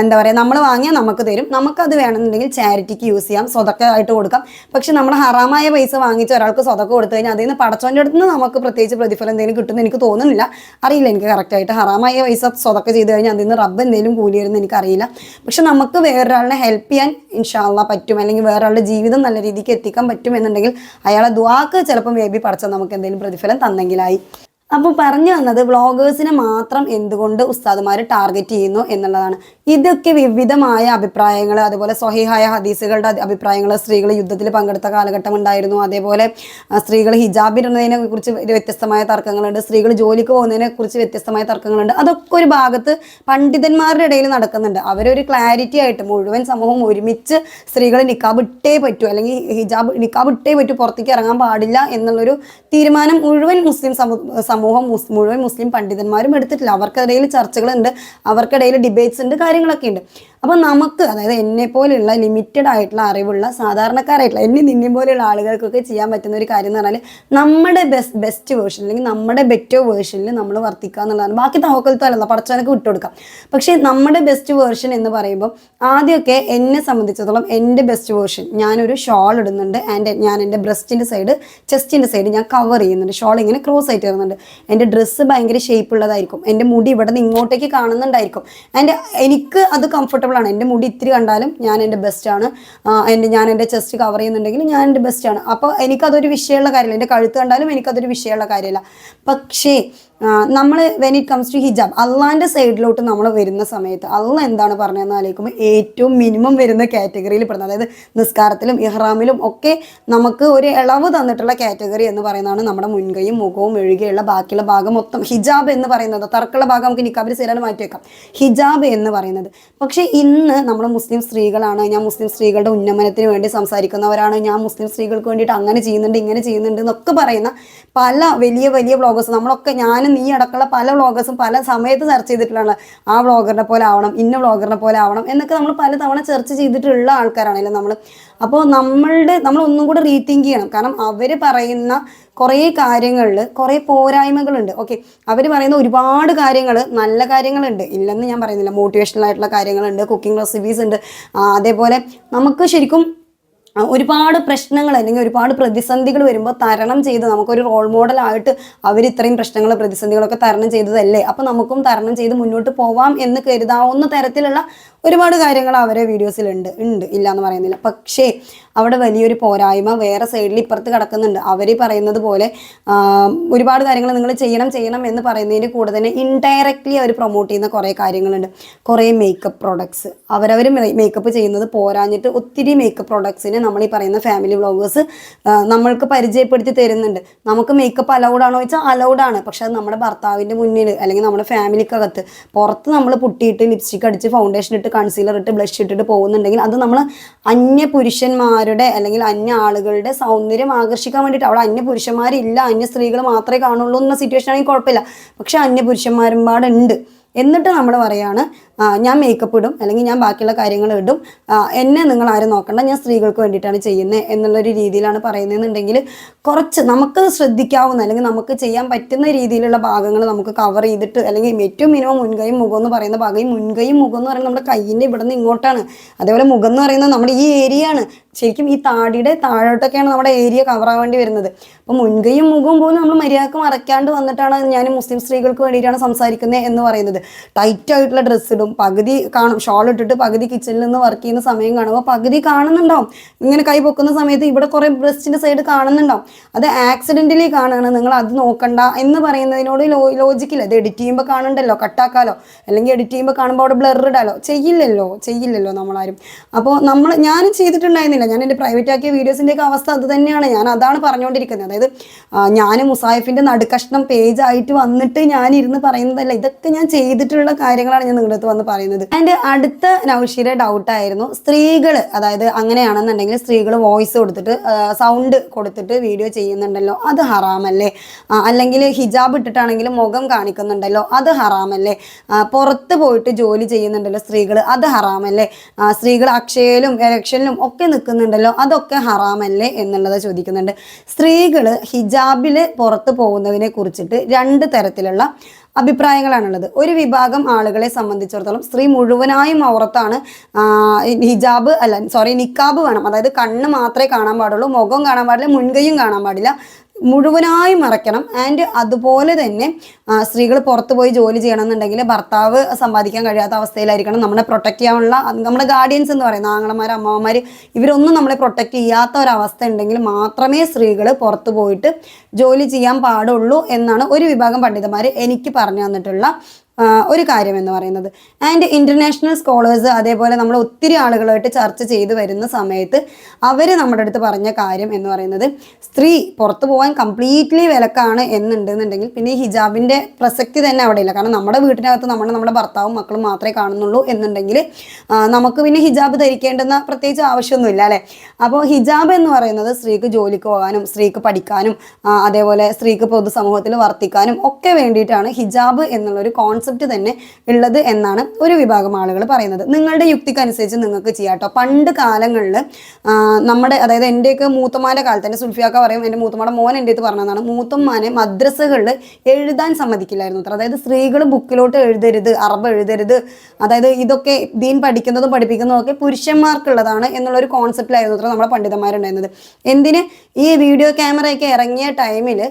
എന്താ പറയുക നമ്മൾ വാങ്ങിയാൽ നമുക്ക് തരും. നമുക്കത് വേണമെന്നുണ്ടെങ്കിൽ ചാരിറ്റിക്ക് യൂസ് ചെയ്യാം സ്വതക്കായിട്ട് കൊടുക്കാം. പക്ഷെ നമ്മൾ ഹറാമായ പൈസ വാങ്ങിച്ച ഒരാൾക്ക് സ്വതക്ക് കൊടുത്തു കഴിഞ്ഞാൽ അതിൽ നിന്ന് പടച്ചോന്റെ അടുത്ത് നിന്ന് നമുക്ക് പ്രത്യേകിച്ച് പ്രതിഫലം എന്തെങ്കിലും കിട്ടുമെന്ന് എനിക്ക് തോന്നുന്നില്ല. അറിയില്ല എനിക്ക് കറക്റ്റായിട്ട് ഹറാമായ പൈസ സ്വതക്ക ചെയ്ത് കഴിഞ്ഞാൽ അതിൽ നിന്ന് റബ്ബ് എന്തെങ്കിലും കൂലി വരുമെന്ന് എനിക്കറിയില്ല. പക്ഷെ നമുക്ക് വേറൊരാളിനെ ഹെൽപ്പ് ചെയ്യാൻ ഇൻഷാല്ല പറ്റും. അല്ലെങ്കിൽ വേറൊരാളുടെ ജീവിതം നല്ല രീതിക്ക് എത്തിക്കാൻ പറ്റും എന്നുണ്ടെങ്കിൽ അയാളെ ദ്വാക്ക് ചിലപ്പോൾ വേബി ബി നമുക്ക് എന്തെങ്കിലും പ്രതിഫലം തന്നെങ്കിലായി. അപ്പോൾ പറഞ്ഞു വന്നത് വ്ളോഗേഴ്സിനെ മാത്രം എന്തുകൊണ്ട് ഉസ്താദുമാർ ടാർഗറ്റ് ചെയ്യുന്നു എന്നുള്ളതാണ്. ഇതൊക്കെ വിവിധമായ അഭിപ്രായങ്ങൾ അതുപോലെ സ്വഹിഹായ ഹദീസുകളുടെ അഭിപ്രായങ്ങൾ സ്ത്രീകൾ യുദ്ധത്തിൽ പങ്കെടുത്ത കാലഘട്ടം ഉണ്ടായിരുന്നു. അതേപോലെ സ്ത്രീകൾ ഹിജാബ് ഇടുന്നതിനെ കുറിച്ച് വ്യത്യസ്തമായ തർക്കങ്ങളുണ്ട്. സ്ത്രീകൾ ജോലിക്ക് പോകുന്നതിനെ കുറിച്ച് വ്യത്യസ്തമായ തർക്കങ്ങളുണ്ട്. അതൊക്കെ ഒരു ഭാഗത്ത് പണ്ഡിതന്മാരുടെ ഇടയിൽ നടക്കുന്നുണ്ട്. അവരൊരു ക്ലാരിറ്റി ആയിട്ട് മുഴുവൻ സമൂഹം ഒരുമിച്ച് സ്ത്രീകൾ നിക്കാബ് ഇട്ടേ പറ്റൂ അല്ലെങ്കിൽ ഹിജാബ് നിക്കാബ് ഇട്ടേ പറ്റൂ പുറത്തേക്ക് ഇറങ്ങാൻ പാടില്ല എന്നുള്ളൊരു തീരുമാനം മുഴുവൻ മുസ്ലിം സമൂ സമൂഹം മുഴുവൻ മുസ്ലിം പണ്ഡിതന്മാരും എടുത്തിട്ടില്ല. അവർക്കിടയിൽ ചർച്ചകളുണ്ട്. അവർക്കിടയിൽ ഡിബേറ്റ്സ് ഉണ്ട് കാര്യങ്ങളൊക്കെ ഉണ്ട് അപ്പോൾ നമുക്ക് അതായത് എന്നെ പോലെയുള്ള ലിമിറ്റഡ് ആയിട്ടുള്ള അറിവുള്ള സാധാരണക്കാരായിട്ടുള്ള എന്നെ നിന്നെ പോലെയുള്ള ആളുകൾക്കൊക്കെ ചെയ്യാൻ പറ്റുന്ന ഒരു കാര്യം എന്ന് പറഞ്ഞാൽ നമ്മുടെ ബെസ്റ്റ് ബെസ്റ്റ് വേർഷൻ അല്ലെങ്കിൽ നമ്മുടെ ബെറ്റർ വേർഷനിൽ നമ്മൾ വർത്തിക്കുക എന്നുള്ളതാണ്. ബാക്കി തവക്കലത്തല്ല പടച്ചവനൊക്കെ വിട്ടുകൊടുക്കാം പക്ഷേ നമ്മുടെ ബെസ്റ്റ് വേർഷൻ എന്ന് പറയുമ്പോൾ ആദ്യമൊക്കെ എന്നെ സംബന്ധിച്ചിടത്തോളം എന്റെ ബെസ്റ്റ് വേർഷൻ ഞാനൊരു ഷോൾ ഇടുന്നുണ്ട് ആൻഡ് ഞാൻ എന്റെ ബ്രസ്റ്റിന്റെ സൈഡ് ചെസ്റ്റിന്റെ സൈഡ് ഞാൻ കവർ ചെയ്യുന്നുണ്ട്. ഷോൾ ഇങ്ങനെ ക്രോസ് ആയിട്ട് വരുന്നുണ്ട്. എന്റെ ഡ്രസ്സ് ഭയങ്കര ഷേപ്പ് ഉള്ളതായിരിക്കും. എന്റെ മുടി ഇവിടെ നിന്ന് ഇങ്ങോട്ടേക്ക് കാണുന്നുണ്ടായിരിക്കും. ആൻഡ് എനിക്ക് അത് കംഫർട്ടബിൾ ആണ്. എന്റെ മുടി ഇത്തിരി കണ്ടാലും ഞാൻ എന്റെ ബെസ്റ്റാണ് എന്റെ ഞാൻ എന്റെ ചെസ്റ്റ് കവർ ചെയ്യുന്നുണ്ടെങ്കിൽ ഞാൻ എന്റെ ബെസ്റ്റാണ് അപ്പോൾ എനിക്കതൊരു വിഷയമുള്ള കാര്യമില്ല. എന്റെ കഴുത്ത് കണ്ടാലും എനിക്കതൊരു വിഷയമുള്ള കാര്യമില്ല. പക്ഷേ നമ്മൾ വെൻ ഇറ്റ് കംസ് ടു ഹിജാബ് അള്ളാന്റെ സൈഡിലോട്ട് നമ്മൾ വരുന്ന സമയത്ത് അള്ള എന്താണ് പറഞ്ഞതെന്ന് ആലോചിക്കുമ്പോൾ ഏറ്റവും മിനിമം വരുന്ന കാറ്റഗറിയിൽ പെടുന്നത് അതായത് നിസ്കാരത്തിലും ഇഹ്റാമിലും ഒക്കെ നമുക്ക് ഒരു ഇളവ് തന്നിട്ടുള്ള കാറ്റഗറി എന്ന് പറയുന്നതാണ് നമ്മുടെ മുൻകൈയും മുഖവും ഒഴികെയുള്ള ബാക്കിയുള്ള ഭാഗം മൊത്തം. ഹിജാബ് എന്ന് പറയുന്നത് തർക്കുള്ള ഭാഗം നമുക്ക് നിക്കാബിൽ സ്ഥിരം മാറ്റിവെക്കാം. ഹിജാബ് എന്ന് പറയുന്നത്. പക്ഷേ ഇന്ന് നമ്മൾ മുസ്ലിം സ്ത്രീകളാണ് ഞാൻ മുസ്ലിം സ്ത്രീകളുടെ ഉന്നമനത്തിന് വേണ്ടി സംസാരിക്കുന്നവരാണ് ഞാൻ മുസ്ലിം സ്ത്രീകൾക്ക് വേണ്ടിയിട്ട് അങ്ങനെ ചെയ്യുന്നുണ്ട് ഇങ്ങനെ ചെയ്യുന്നുണ്ട് എന്നൊക്കെ പറയുന്ന പല വലിയ വലിയ ബ്ലോഗേഴ്സ് നമ്മളൊക്കെ ഞാനും നീ അടക്കമുള്ള പല വ്ളോഗേഴ്സും പല സമയത്ത് ചർച്ച ചെയ്തിട്ടുള്ള ആ വ്ളോഗറിനെ പോലെ ആവണം ഇന്ന വ്ളോഗറിനെ പോലെ ആവണം എന്നൊക്കെ നമ്മൾ പല തവണ ചർച്ച ചെയ്തിട്ടുള്ള ആൾക്കാരാണല്ലോ നമ്മൾ അപ്പോൾ നമ്മളുടെ നമ്മൾ ഒന്നും കൂടെ റീതിങ്ക് ചെയ്യണം. കാരണം അവർ പറയുന്ന കുറേ കാര്യങ്ങളിൽ കുറേ പോരായ്മകളുണ്ട്. ഓക്കെ അവർ പറയുന്ന ഒരുപാട് കാര്യങ്ങൾ നല്ല കാര്യങ്ങളുണ്ട്. ഇല്ലെന്ന് ഞാൻ പറയുന്നില്ല. മോട്ടിവേഷണൽ ആയിട്ടുള്ള കാര്യങ്ങളുണ്ട്. കുക്കിംഗ് റെസിപ്പീസ് ഉണ്ട്. അതേപോലെ നമുക്ക് ശരിക്കും ഒരുപാട് പ്രശ്നങ്ങൾ അല്ലെങ്കിൽ ഒരുപാട് പ്രതിസന്ധികൾ വരുമ്പോൾ തരണം ചെയ്ത് നമുക്കൊരു റോൾ മോഡലായിട്ട് അവർ ഇത്രയും പ്രശ്നങ്ങൾ പ്രതിസന്ധികളൊക്കെ തരണം ചെയ്തതല്ലേ? അപ്പം നമുക്കും തരണം ചെയ്ത് മുന്നോട്ട് പോവാം എന്ന് കരുതാവുന്ന തരത്തിലുള്ള ഒരുപാട് കാര്യങ്ങൾ അവരെ വീഡിയോസിൽ ഉണ്ട് ഉണ്ട് ഇല്ല എന്ന് പറയുന്നില്ല. പക്ഷേ അവിടെ വലിയൊരു പോരായ്മ വേറെ സൈഡിൽ ഇപ്പുറത്ത് കിടക്കുന്നുണ്ട്. അവർ പറയുന്നത് പോലെ ഒരുപാട് കാര്യങ്ങൾ നിങ്ങൾ ചെയ്യണം ചെയ്യണം എന്ന് പറയുന്നതിന് കൂടെ തന്നെ ഇൻഡയറക്റ്റ്ലി അവർ പ്രൊമോട്ട് ചെയ്യുന്ന കുറേ കാര്യങ്ങളുണ്ട്. കുറേ മേക്കപ്പ് പ്രോഡക്ട്സ് അവരവർ മേക്കപ്പ് ചെയ്യുന്നത് പോരാഞ്ഞിട്ട് ഒത്തിരി മേക്കപ്പ് പ്രോഡക്ട്സിന് നമ്മൾ ഈ പറയുന്ന ഫാമിലി വ്ളോഗേഴ്സ് നമ്മൾക്ക് പരിചയപ്പെടുത്തി തരുന്നുണ്ട്. നമുക്ക് മേക്കപ്പ് അലൗഡ് ആണോ വെച്ചാൽ അലൗഡ് ആണ്. പക്ഷെ അത് നമ്മുടെ ഭർത്താവിന്റെ മുന്നിൽ അല്ലെങ്കിൽ നമ്മുടെ ഫാമിലിക്കകത്ത് പുറത്ത് നമ്മൾ പുട്ടിയിട്ട് ലിപ്സ്റ്റിക് അടിച്ച് ഫൗണ്ടേഷൻ ഇട്ട് കൺസീലർ ഇട്ട് ബ്ലഷ് ഇട്ടിട്ട് പോകുന്നുണ്ടെങ്കിൽ അത് നമ്മൾ അന്യ പുരുഷന്മാരുടെ അല്ലെങ്കിൽ അന്യ ആളുകളുടെ സൗന്ദര്യം ആകർഷിക്കാൻ വേണ്ടിയിട്ട് അവിടെ അന്യ പുരുഷന്മാരില്ല അന്യ സ്ത്രീകൾ മാത്രമേ കാണുള്ളൂ എന്ന സിറ്റുവേഷൻ ആണെങ്കിൽ കുഴപ്പമില്ല. പക്ഷെ അന്യ പുരുഷന്മാരും പാടുണ്ട് എന്നിട്ട് നമ്മൾ പറയാണ് ഞാൻ മേക്കപ്പ് ഇടും അല്ലെങ്കിൽ ഞാൻ ബാക്കിയുള്ള കാര്യങ്ങൾ ഇടും. എന്നെ നിങ്ങൾ ആരും നോക്കണ്ട ഞാൻ സ്ത്രീകൾക്ക് വേണ്ടിയിട്ടാണ് ചെയ്യുന്നത് എന്നുള്ളൊരു രീതിയിലാണ് പറയുന്നതെന്നുണ്ടെങ്കിൽ കുറച്ച് നമുക്ക് ശ്രദ്ധിക്കാവുന്ന അല്ലെങ്കിൽ നമുക്ക് ചെയ്യാൻ പറ്റുന്ന രീതിയിലുള്ള ഭാഗങ്ങൾ നമുക്ക് കവർ ചെയ്തിട്ട് അല്ലെങ്കിൽ ഏറ്റവും മിനിമം മുൻകൈയും മുഖം എന്ന് പറയുന്ന ഭാഗം ഈ മുൻകൈയും മുഖം എന്ന് പറയുന്നത് നമ്മുടെ കയ്യിന്റെ ഇവിടെ നിന്ന് ഇങ്ങോട്ടാണ്. അതേപോലെ മുഖം എന്ന് പറയുന്നത് നമ്മുടെ ഈ ഏരിയ ആണ്. ശരിക്കും ഈ താടിയുടെ താഴോട്ടൊക്കെയാണ് നമ്മുടെ ഏരിയ കവർ ആവേണ്ടി വരുന്നത്. അപ്പോൾ മുൻകൈയും മുഖവും പോലും നമ്മൾ മര്യാദയ്ക്ക് മറക്കാണ്ട് വന്നിട്ടാണ് ഞാൻ മുസ്ലിം സ്ത്രീകൾക്ക് വേണ്ടിയിട്ടാണ് സംസാരിക്കുന്നത് എന്ന് പറയുന്നത്. ടൈറ്റ് ആയിട്ടുള്ള ഡ്രസ്സ് ഇടും പകുതി കാണും. ഷോൾ ഇട്ടിട്ട് പകുതി കിച്ചണിൽ നിന്ന് വർക്ക് ചെയ്യുന്ന സമയം കാണുമ്പോൾ പകുതി കാണുന്നുണ്ടാവും. ഇങ്ങനെ കൈ പൊക്കുന്ന സമയത്ത് ഇവിടെ കുറേ ബ്രസ്റ്റിന്റെ സൈഡ് കാണുന്നുണ്ടാവും. അത് ആക്സിഡന്റലി കാണുകയാണ് നിങ്ങൾ അത് നോക്കണ്ട എന്ന് പറയുന്നതിനോട് ലോ ലോജിക്കില്ല ഇത് എഡിറ്റ് ചെയ്യുമ്പോൾ കാണണ്ടല്ലോ കട്ടാക്കാലോ അല്ലെങ്കിൽ എഡിറ്റ് ചെയ്യുമ്പോൾ കാണുമ്പോൾ അവിടെ ബ്ലർ ഇടാലോ. ചെയ്യില്ലല്ലോ ചെയ്യില്ലല്ലോ നമ്മളാരും. അപ്പോൾ നമ്മൾ ഞാനും ചെയ്തിട്ടുണ്ടായിരുന്നില്ല. ഞാൻ എന്റെ പ്രൈവറ്റ് ആക്കിയ വീഡിയോസിന്റെയൊക്കെ അവസ്ഥ അത് തന്നെയാണ്. ഞാൻ അതാണ് പറഞ്ഞുകൊണ്ടിരിക്കുന്നത് അതായത് ഞാൻ മുസാഹിഫിന്റെ നടുക്കഷ്ണം പേജ് ആയിട്ട് വന്നിട്ട് ഞാൻ ഇരുന്ന് പറയുന്നതല്ല. ഇതൊക്കെ ഞാൻ ചെയ്തിട്ടുള്ള കാര്യങ്ങളാണ് ഞാൻ നിങ്ങളുടെ വന്ന് പറയുന്നത്. ആൻഡ് അടുത്ത നൗഷിയുടെ ഡൗട്ടായിരുന്നു സ്ത്രീകൾ അതായത് അങ്ങനെയാണെന്നുണ്ടെങ്കിൽ സ്ത്രീകൾ വോയിസ് കൊടുത്തിട്ട് സൗണ്ട് കൊടുത്തിട്ട് വീഡിയോ ചെയ്യുന്നുണ്ടല്ലോ. അത് ഹറാമല്ലേ? അല്ലെങ്കിൽ ഹിജാബ് ഇട്ടിട്ടാണെങ്കിലും മുഖം കാണിക്കുന്നുണ്ടല്ലോ. അത് ഹറാമല്ലേ? പുറത്ത് പോയിട്ട് ജോലി ചെയ്യുന്നുണ്ടല്ലോ സ്ത്രീകൾ അത് ഹറാമല്ലേ? സ്ത്രീകൾ അക്ഷയയിലും ഇലക്ഷനിലും ഒക്കെ നിൽക്കുന്നുണ്ടല്ലോ. അതൊക്കെ ഹറാമല്ലേ എന്നുള്ളത് ചോദിക്കുന്നുണ്ട്. സ്ത്രീകൾ ഹിജാബിൽ പുറത്ത് പോകുന്നതിനെ കുറിച്ചിട്ട് രണ്ട് തരത്തിലുള്ള അഭിപ്രായങ്ങളാണുള്ളത്. ഒരു വിഭാഗം ആളുകളെ സംബന്ധിച്ചിടത്തോളം സ്ത്രീ മുഴുവനായും ഔറത്താണ് ഹിജാബ് അല്ല സോറി നിക്കാബ് വേണം. അതായത് കണ്ണ് മാത്രമേ കാണാൻ പാടുള്ളൂ മുഖം കാണാൻ പാടില്ല മുൻകൈയും കാണാൻ പാടില്ല. മുഴുവനായും മറക്കണം ആൻഡ് അതുപോലെ തന്നെ സ്ത്രീകൾ പുറത്ത് പോയി ജോലി ചെയ്യണമെന്നുണ്ടെങ്കിൽ ഭർത്താവ് സമ്പാദിക്കാൻ കഴിയാത്ത അവസ്ഥയിലായിരിക്കണം. നമ്മളെ പ്രൊട്ടക്ട് ചെയ്യാനുള്ള നമ്മുടെ ഗാർഡിയൻസ് എന്ന് പറയുന്ന ആങ്ങളമാർ അമ്മമാർ ഇവരൊന്നും നമ്മളെ പ്രൊട്ടക്ട് ചെയ്യാത്ത ഒരവസ്ഥ ഉണ്ടെങ്കിൽ മാത്രമേ സ്ത്രീകൾ പുറത്ത് പോയിട്ട് ജോലി ചെയ്യാൻ പാടുള്ളൂ എന്നാണ് ഒരു വിഭാഗം പണ്ഡിതന്മാർ എനിക്ക് പറഞ്ഞു തന്നിട്ടുള്ള ഒരു കാര്യം എന്ന് പറയുന്നത്. ആൻഡ് ഇന്റർനാഷണൽ സ്കോളേഴ്സ് അതേപോലെ നമ്മൾ ഒത്തിരി ആളുകളായിട്ട് ചർച്ച ചെയ്ത് വരുന്ന സമയത്ത് അവർ നമ്മുടെ അടുത്ത് പറഞ്ഞ കാര്യം എന്ന് പറയുന്നത് സ്ത്രീ പുറത്തു പോകാൻ കംപ്ലീറ്റ്ലി വിലക്കാണ് എന്നുണ്ടെന്നുണ്ടെങ്കിൽ പിന്നെ ഈ ഹിജാബിന്റെ പ്രസക്തി തന്നെ അവിടെ ഇല്ല. കാരണം നമ്മുടെ വീട്ടിനകത്ത് നമ്മൾ നമ്മുടെ ഭർത്താവും മക്കളും മാത്രമേ കാണുന്നുള്ളൂ എന്നുണ്ടെങ്കിൽ നമുക്ക് പിന്നെ ഹിജാബ് ധരിക്കേണ്ടെന്ന പ്രത്യേകിച്ച് ആവശ്യമൊന്നുമില്ല അല്ലേ? അപ്പോൾ ഹിജാബ് എന്ന് പറയുന്നത് സ്ത്രീക്ക് ജോലിക്ക് പോകാനും സ്ത്രീക്ക് പഠിക്കാനും അതേപോലെ സ്ത്രീക്ക് പൊതുസമൂഹത്തിൽ വർത്തിക്കാനും ഒക്കെ വേണ്ടിയിട്ടാണ് ഹിജാബ് എന്നുള്ളൊരു കോൺസെപ്റ്റ് തന്നെ ഉള്ളത് എന്നാണ് ഒരു വിഭാഗം ആളുകൾ പറയുന്നത്. നിങ്ങളുടെ യുക്തിക്കനുസരിച്ച് നിങ്ങൾക്ക് ചെയ്യാം കേട്ടോ പണ്ട് കാലങ്ങളിൽ നമ്മുടെ അതായത് എന്റെയൊക്കെ മൂത്തമാന്റെ കാലത്ത് എന്റെ സുൽഫിയാക്ക പറയും എന്റെ മൂത്തമാടെ മോൻ എന്റെ അടുത്ത് പറഞ്ഞതാണ് മൂത്തമ്മാനെ മദ്രസകളിൽ എഴുതാൻ സമ്മതിക്കില്ലായിരുന്നു അത്ര അതായത് സ്ത്രീകൾ ബുക്കിലോട്ട് എഴുതരുത് അറബ് എഴുതരുത് അതായത് ഇതൊക്കെ ദീൻ പഠിക്കുന്നതും പഠിപ്പിക്കുന്നതും ഒക്കെ പുരുഷന്മാർക്കുള്ളതാണ് എന്നുള്ളൊരു കോൺസെപ്റ്റിലായിരുന്നു അത്ര നമ്മുടെ പണ്ഡിതന്മാരുണ്ടായിരുന്നത്. എന്തിന്? ഈ വീഡിയോ ക്യാമറയൊക്കെ ഇറങ്ങിയ ടൈമിൽ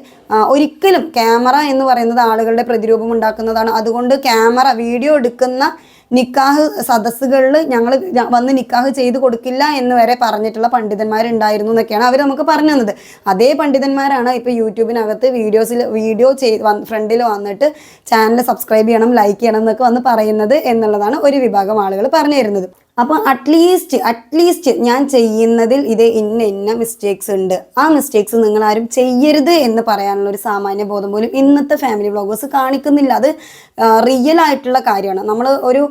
ഒരിക്കലും ക്യാമറ എന്ന് പറയുന്നത് ആളുകളുടെ പ്രതിരൂപം ഉണ്ടാക്കുന്നതാണ്. അതുകൊണ്ട് ക്യാമറ വീഡിയോ എടുക്കുന്ന നിക്കാഹ് സദസ്സുകളിൽ ഞങ്ങൾ വന്ന് നിക്കാഹ് ചെയ്തു കൊടുക്കില്ല എന്ന് വരെ പറഞ്ഞിട്ടുള്ള പണ്ഡിതന്മാരുണ്ടായിരുന്നു എന്നൊക്കെയാണ് അവർ നമുക്ക് പറഞ്ഞു തന്നത്. അതേ പണ്ഡിതന്മാരാണ് ഇപ്പോൾ യൂട്യൂബിനകത്ത് വീഡിയോസിൽ വീഡിയോ ചെയ് ഫ്രണ്ടിൽ വന്നിട്ട് ചാനൽ സബ്സ്ക്രൈബ് ചെയ്യണം ലൈക്ക് ചെയ്യണം എന്നൊക്കെ വന്ന് പറയുന്നത് എന്നുള്ളതാണ് ഒരു വിഭാഗം ആളുകൾ പറഞ്ഞു തരുന്നത്. അപ്പോൾ അറ്റ്ലീസ്റ്റ് അറ്റ്ലീസ്റ്റ് ഞാൻ ചെയ്യുന്നതിൽ ഇത് ഇന്ന ഇന്ന മിസ്റ്റേക്സ് ഉണ്ട്. ആ മിസ്റ്റേക്സ് നിങ്ങൾ ആരും ചെയ്യരുത് എന്ന് പറയാനുള്ള ഒരു സാമാന്യ ബോധം പോലും ഇന്നത്തെ ഫാമിലി വ്ളോഗേഴ്സ് കാണിക്കുന്നില്ല. അത് റിയൽ ആയിട്ടുള്ള കാര്യമാണ്. നമ്മൾ ഒരു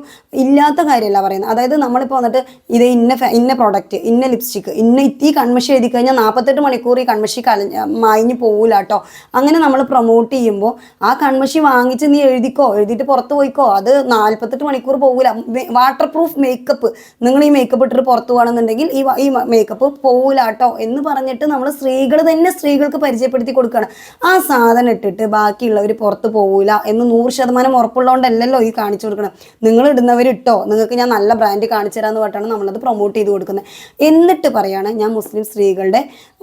ഇല്ലാത്ത കാര്യമല്ല പറയുന്നത്. അതായത് നമ്മളിപ്പോൾ വന്നിട്ട് ഇത് ഇന്ന ഇന്ന പ്രോഡക്റ്റ് ഇന്ന ലിപ്സ്റ്റിക്ക് ഇന്ന ഈ കൺമഷി എഴുതി കഴിഞ്ഞാൽ നാൽപ്പത്തെട്ട് മണിക്കൂർ ഈ കൺമഷി കളഞ്ഞ മായിഞ്ഞ് പോകില്ല കേട്ടോ. അങ്ങനെ നമ്മൾ പ്രൊമോട്ട് ചെയ്യുമ്പോൾ ആ കൺമഷി വാങ്ങിച്ച് നീ എഴുതിക്കോ എഴുതിയിട്ട് പുറത്ത് പോയിക്കോ അത് നാൽപ്പത്തെട്ട് മണിക്കൂർ പോകില്ല വാട്ടർ പ്രൂഫ് മേക്കപ്പ് നിങ്ങൾ ഈ മേക്കപ്പ് ഇട്ടിട്ട് പുറത്തു പോകണമെന്നുണ്ടെങ്കിൽ ഈ ഈ മേക്കപ്പ് പോകില്ല കേട്ടോ എന്ന് പറഞ്ഞിട്ട് നമ്മൾ സ്ത്രീകൾ തന്നെ സ്ത്രീകൾക്ക് പരിചയപ്പെടുത്തി കൊടുക്കുകയാണ്. ആ സാധനം ഇട്ടിട്ട് ബാക്കിയുള്ളവർ പുറത്ത് പോകില്ല എന്ന് നൂറ് ശതമാനം ഉറപ്പുള്ളതുകൊണ്ടല്ലല്ലോ ഈ കാണിച്ചു കൊടുക്കണം നിങ്ങൾ ഇടുന്നവർ ഇട്ടോ? നിങ്ങൾക്ക് ഞാൻ നല്ല ബ്രാൻഡ് കാണിച്ചു തരാമെന്ന് പറഞ്ഞിട്ടാണ് നമ്മളത് പ്രൊമോട്ട് ചെയ്ത് കൊടുക്കുന്നത്. എന്നിട്ട് പറയാണ് ഞാൻ മുസ്ലിം സ്ത്രീകളുടെ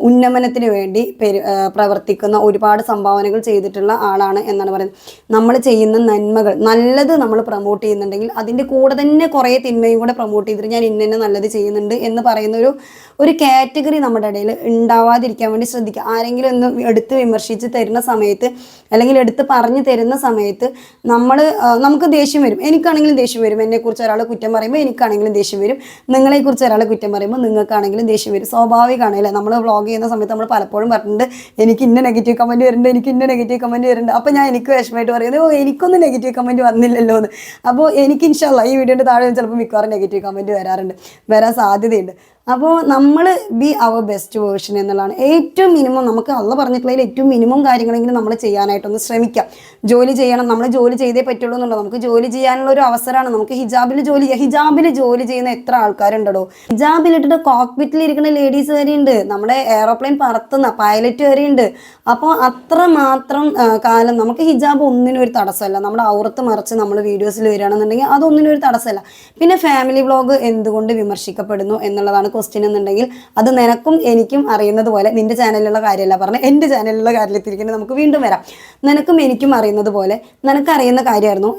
ഉന്നമനത്തിന് വേണ്ടി പെരു പ്രവർത്തിക്കുന്ന ഒരുപാട് സംഭാവനകൾ ചെയ്തിട്ടുള്ള ആളാണ് എന്നാണ് പറയുന്നത്. നമ്മൾ ചെയ്യുന്ന നന്മകൾ നല്ലത് നമ്മൾ പ്രൊമോട്ട് ചെയ്യുന്നുണ്ടെങ്കിൽ അതിന്റെ കൂടെ തന്നെ കുറേ തിന്മയും കൂടെ പ്രൊമോട്ട് ചെയ്തിട്ട് ഞാൻ ഇന്ന നല്ലത് ചെയ്യുന്നുണ്ട് എന്ന് പറയുന്ന ഒരു ഒരു കാറ്റഗറി നമ്മുടെ ഇടയിൽ ഉണ്ടാവാതിരിക്കാൻ വേണ്ടി ശ്രദ്ധിക്കുക. ആരെങ്കിലും ഒന്ന് എടുത്ത് വിമർശിച്ച് തരുന്ന സമയത്ത് അല്ലെങ്കിൽ എടുത്ത് പറഞ്ഞു തരുന്ന സമയത്ത് നമ്മൾ നമുക്ക് ദേഷ്യം വരും. എനിക്കാണെങ്കിലും ദേഷ്യം വരും. എന്നെക്കുറിച്ച് ഒരാൾ കുറ്റം പറയുമ്പോൾ എനിക്കാണെങ്കിലും ദേഷ്യം വരും. നിങ്ങളെക്കുറിച്ച് ഒരാൾ കുറ്റം പറയുമ്പോൾ നിങ്ങൾക്കാണെങ്കിലും ദേഷ്യം വരും. സ്വാഭാവികമാണ് അല്ലേ? നമ്മൾ വ്ളോഗ് ചെയ്യുന്ന സമയത്ത് നമ്മൾ പലപ്പോഴും പറഞ്ഞിട്ടുണ്ട് എനിക്ക് ഇന്ന നെഗറ്റീവ് കമന്റ് വരുന്നുണ്ട് എനിക്ക് ഇന്ന നെഗറ്റീവ് കമന്റ് വരുന്നുണ്ട്. അപ്പോൾ ഞാൻ എനിക്ക് വിഷമമായിട്ട് പറയുന്നത് ഓ എനിക്കൊന്നും നെഗറ്റീവ് കമന്റ് വന്നില്ലല്ലോ എന്ന് അപ്പോൾ എനിക്ക് ഇൻഷാല്ല ഈ വീഡിയോന്റെ താഴെ ചിലപ്പോൾ മിക്കവാറും നെഗറ്റീവ് കമന്റ് വരാറുണ്ട്. വരാൻ സാധ്യതയുണ്ട്. അപ്പോൾ നമ്മൾ ബി അവർ ബെസ്റ്റ് വേർഷൻ എന്നുള്ളതാണ്. ഏറ്റവും മിനിമം നമുക്ക് അള്ള പറഞ്ഞിട്ടുള്ളതിൽ ഏറ്റവും മിനിമം കാര്യങ്ങളെങ്കിലും നമ്മൾ ചെയ്യാനായിട്ടൊന്ന് ശ്രമിക്കാം. ജോലി ചെയ്യണം. നമ്മൾ ജോലി ചെയ്തേ പറ്റുള്ളൂ എന്നുള്ളത് നമുക്ക് ജോലി ചെയ്യാനുള്ള ഒരു അവസരമാണ് നമുക്ക് ഹിജാബിൽ ജോലി ചെയ്യാം. ഹിജാബിൽ ജോലി ചെയ്യുന്ന എത്ര ആൾക്കാരുണ്ടോ ഹിജാബിലിട്ടിട്ട് കോക്പിറ്റിൽ ഇരിക്കുന്ന ലേഡീസ് വരെയുണ്ട്. നമ്മുടെ എയറോപ്ലെയിൻ പറത്തുന്ന പൈലറ്റ് വരെയുണ്ട്. അപ്പോൾ അത്ര മാത്രം കാലം നമുക്ക് ഹിജാബ് ഒന്നിനും ഒരു തടസ്സമല്ല. നമ്മുടെ ഔറത്ത് മറിച്ച് നമ്മൾ വീഡിയോസിൽ വരികയാണെന്നുണ്ടെങ്കിൽ അതൊന്നിനും ഒരു തടസ്സമല്ല. പിന്നെ ഫാമിലി വ്ളോഗ് എന്തുകൊണ്ട് വിമർശിക്കപ്പെടുന്നു എന്നുള്ളതാണ് ക്വസ്റ്റ്യൻ എന്നുണ്ടെങ്കിൽ അത് നിനക്കും എനിക്കും അറിയുന്നത് പോലെ നിന്റെ ചാനലിലുള്ള കാര്യമല്ല. പറഞ്ഞത് എന്റെ ചാനലിലുള്ള കാര്യത്തിരിക്കുന്നത് നമുക്ക് വീണ്ടും വരാം. നിനക്കും എനിക്കും അറിയുന്നത് പോലെ നിനക്കറിയുന്ന കാര്യമായിരുന്നു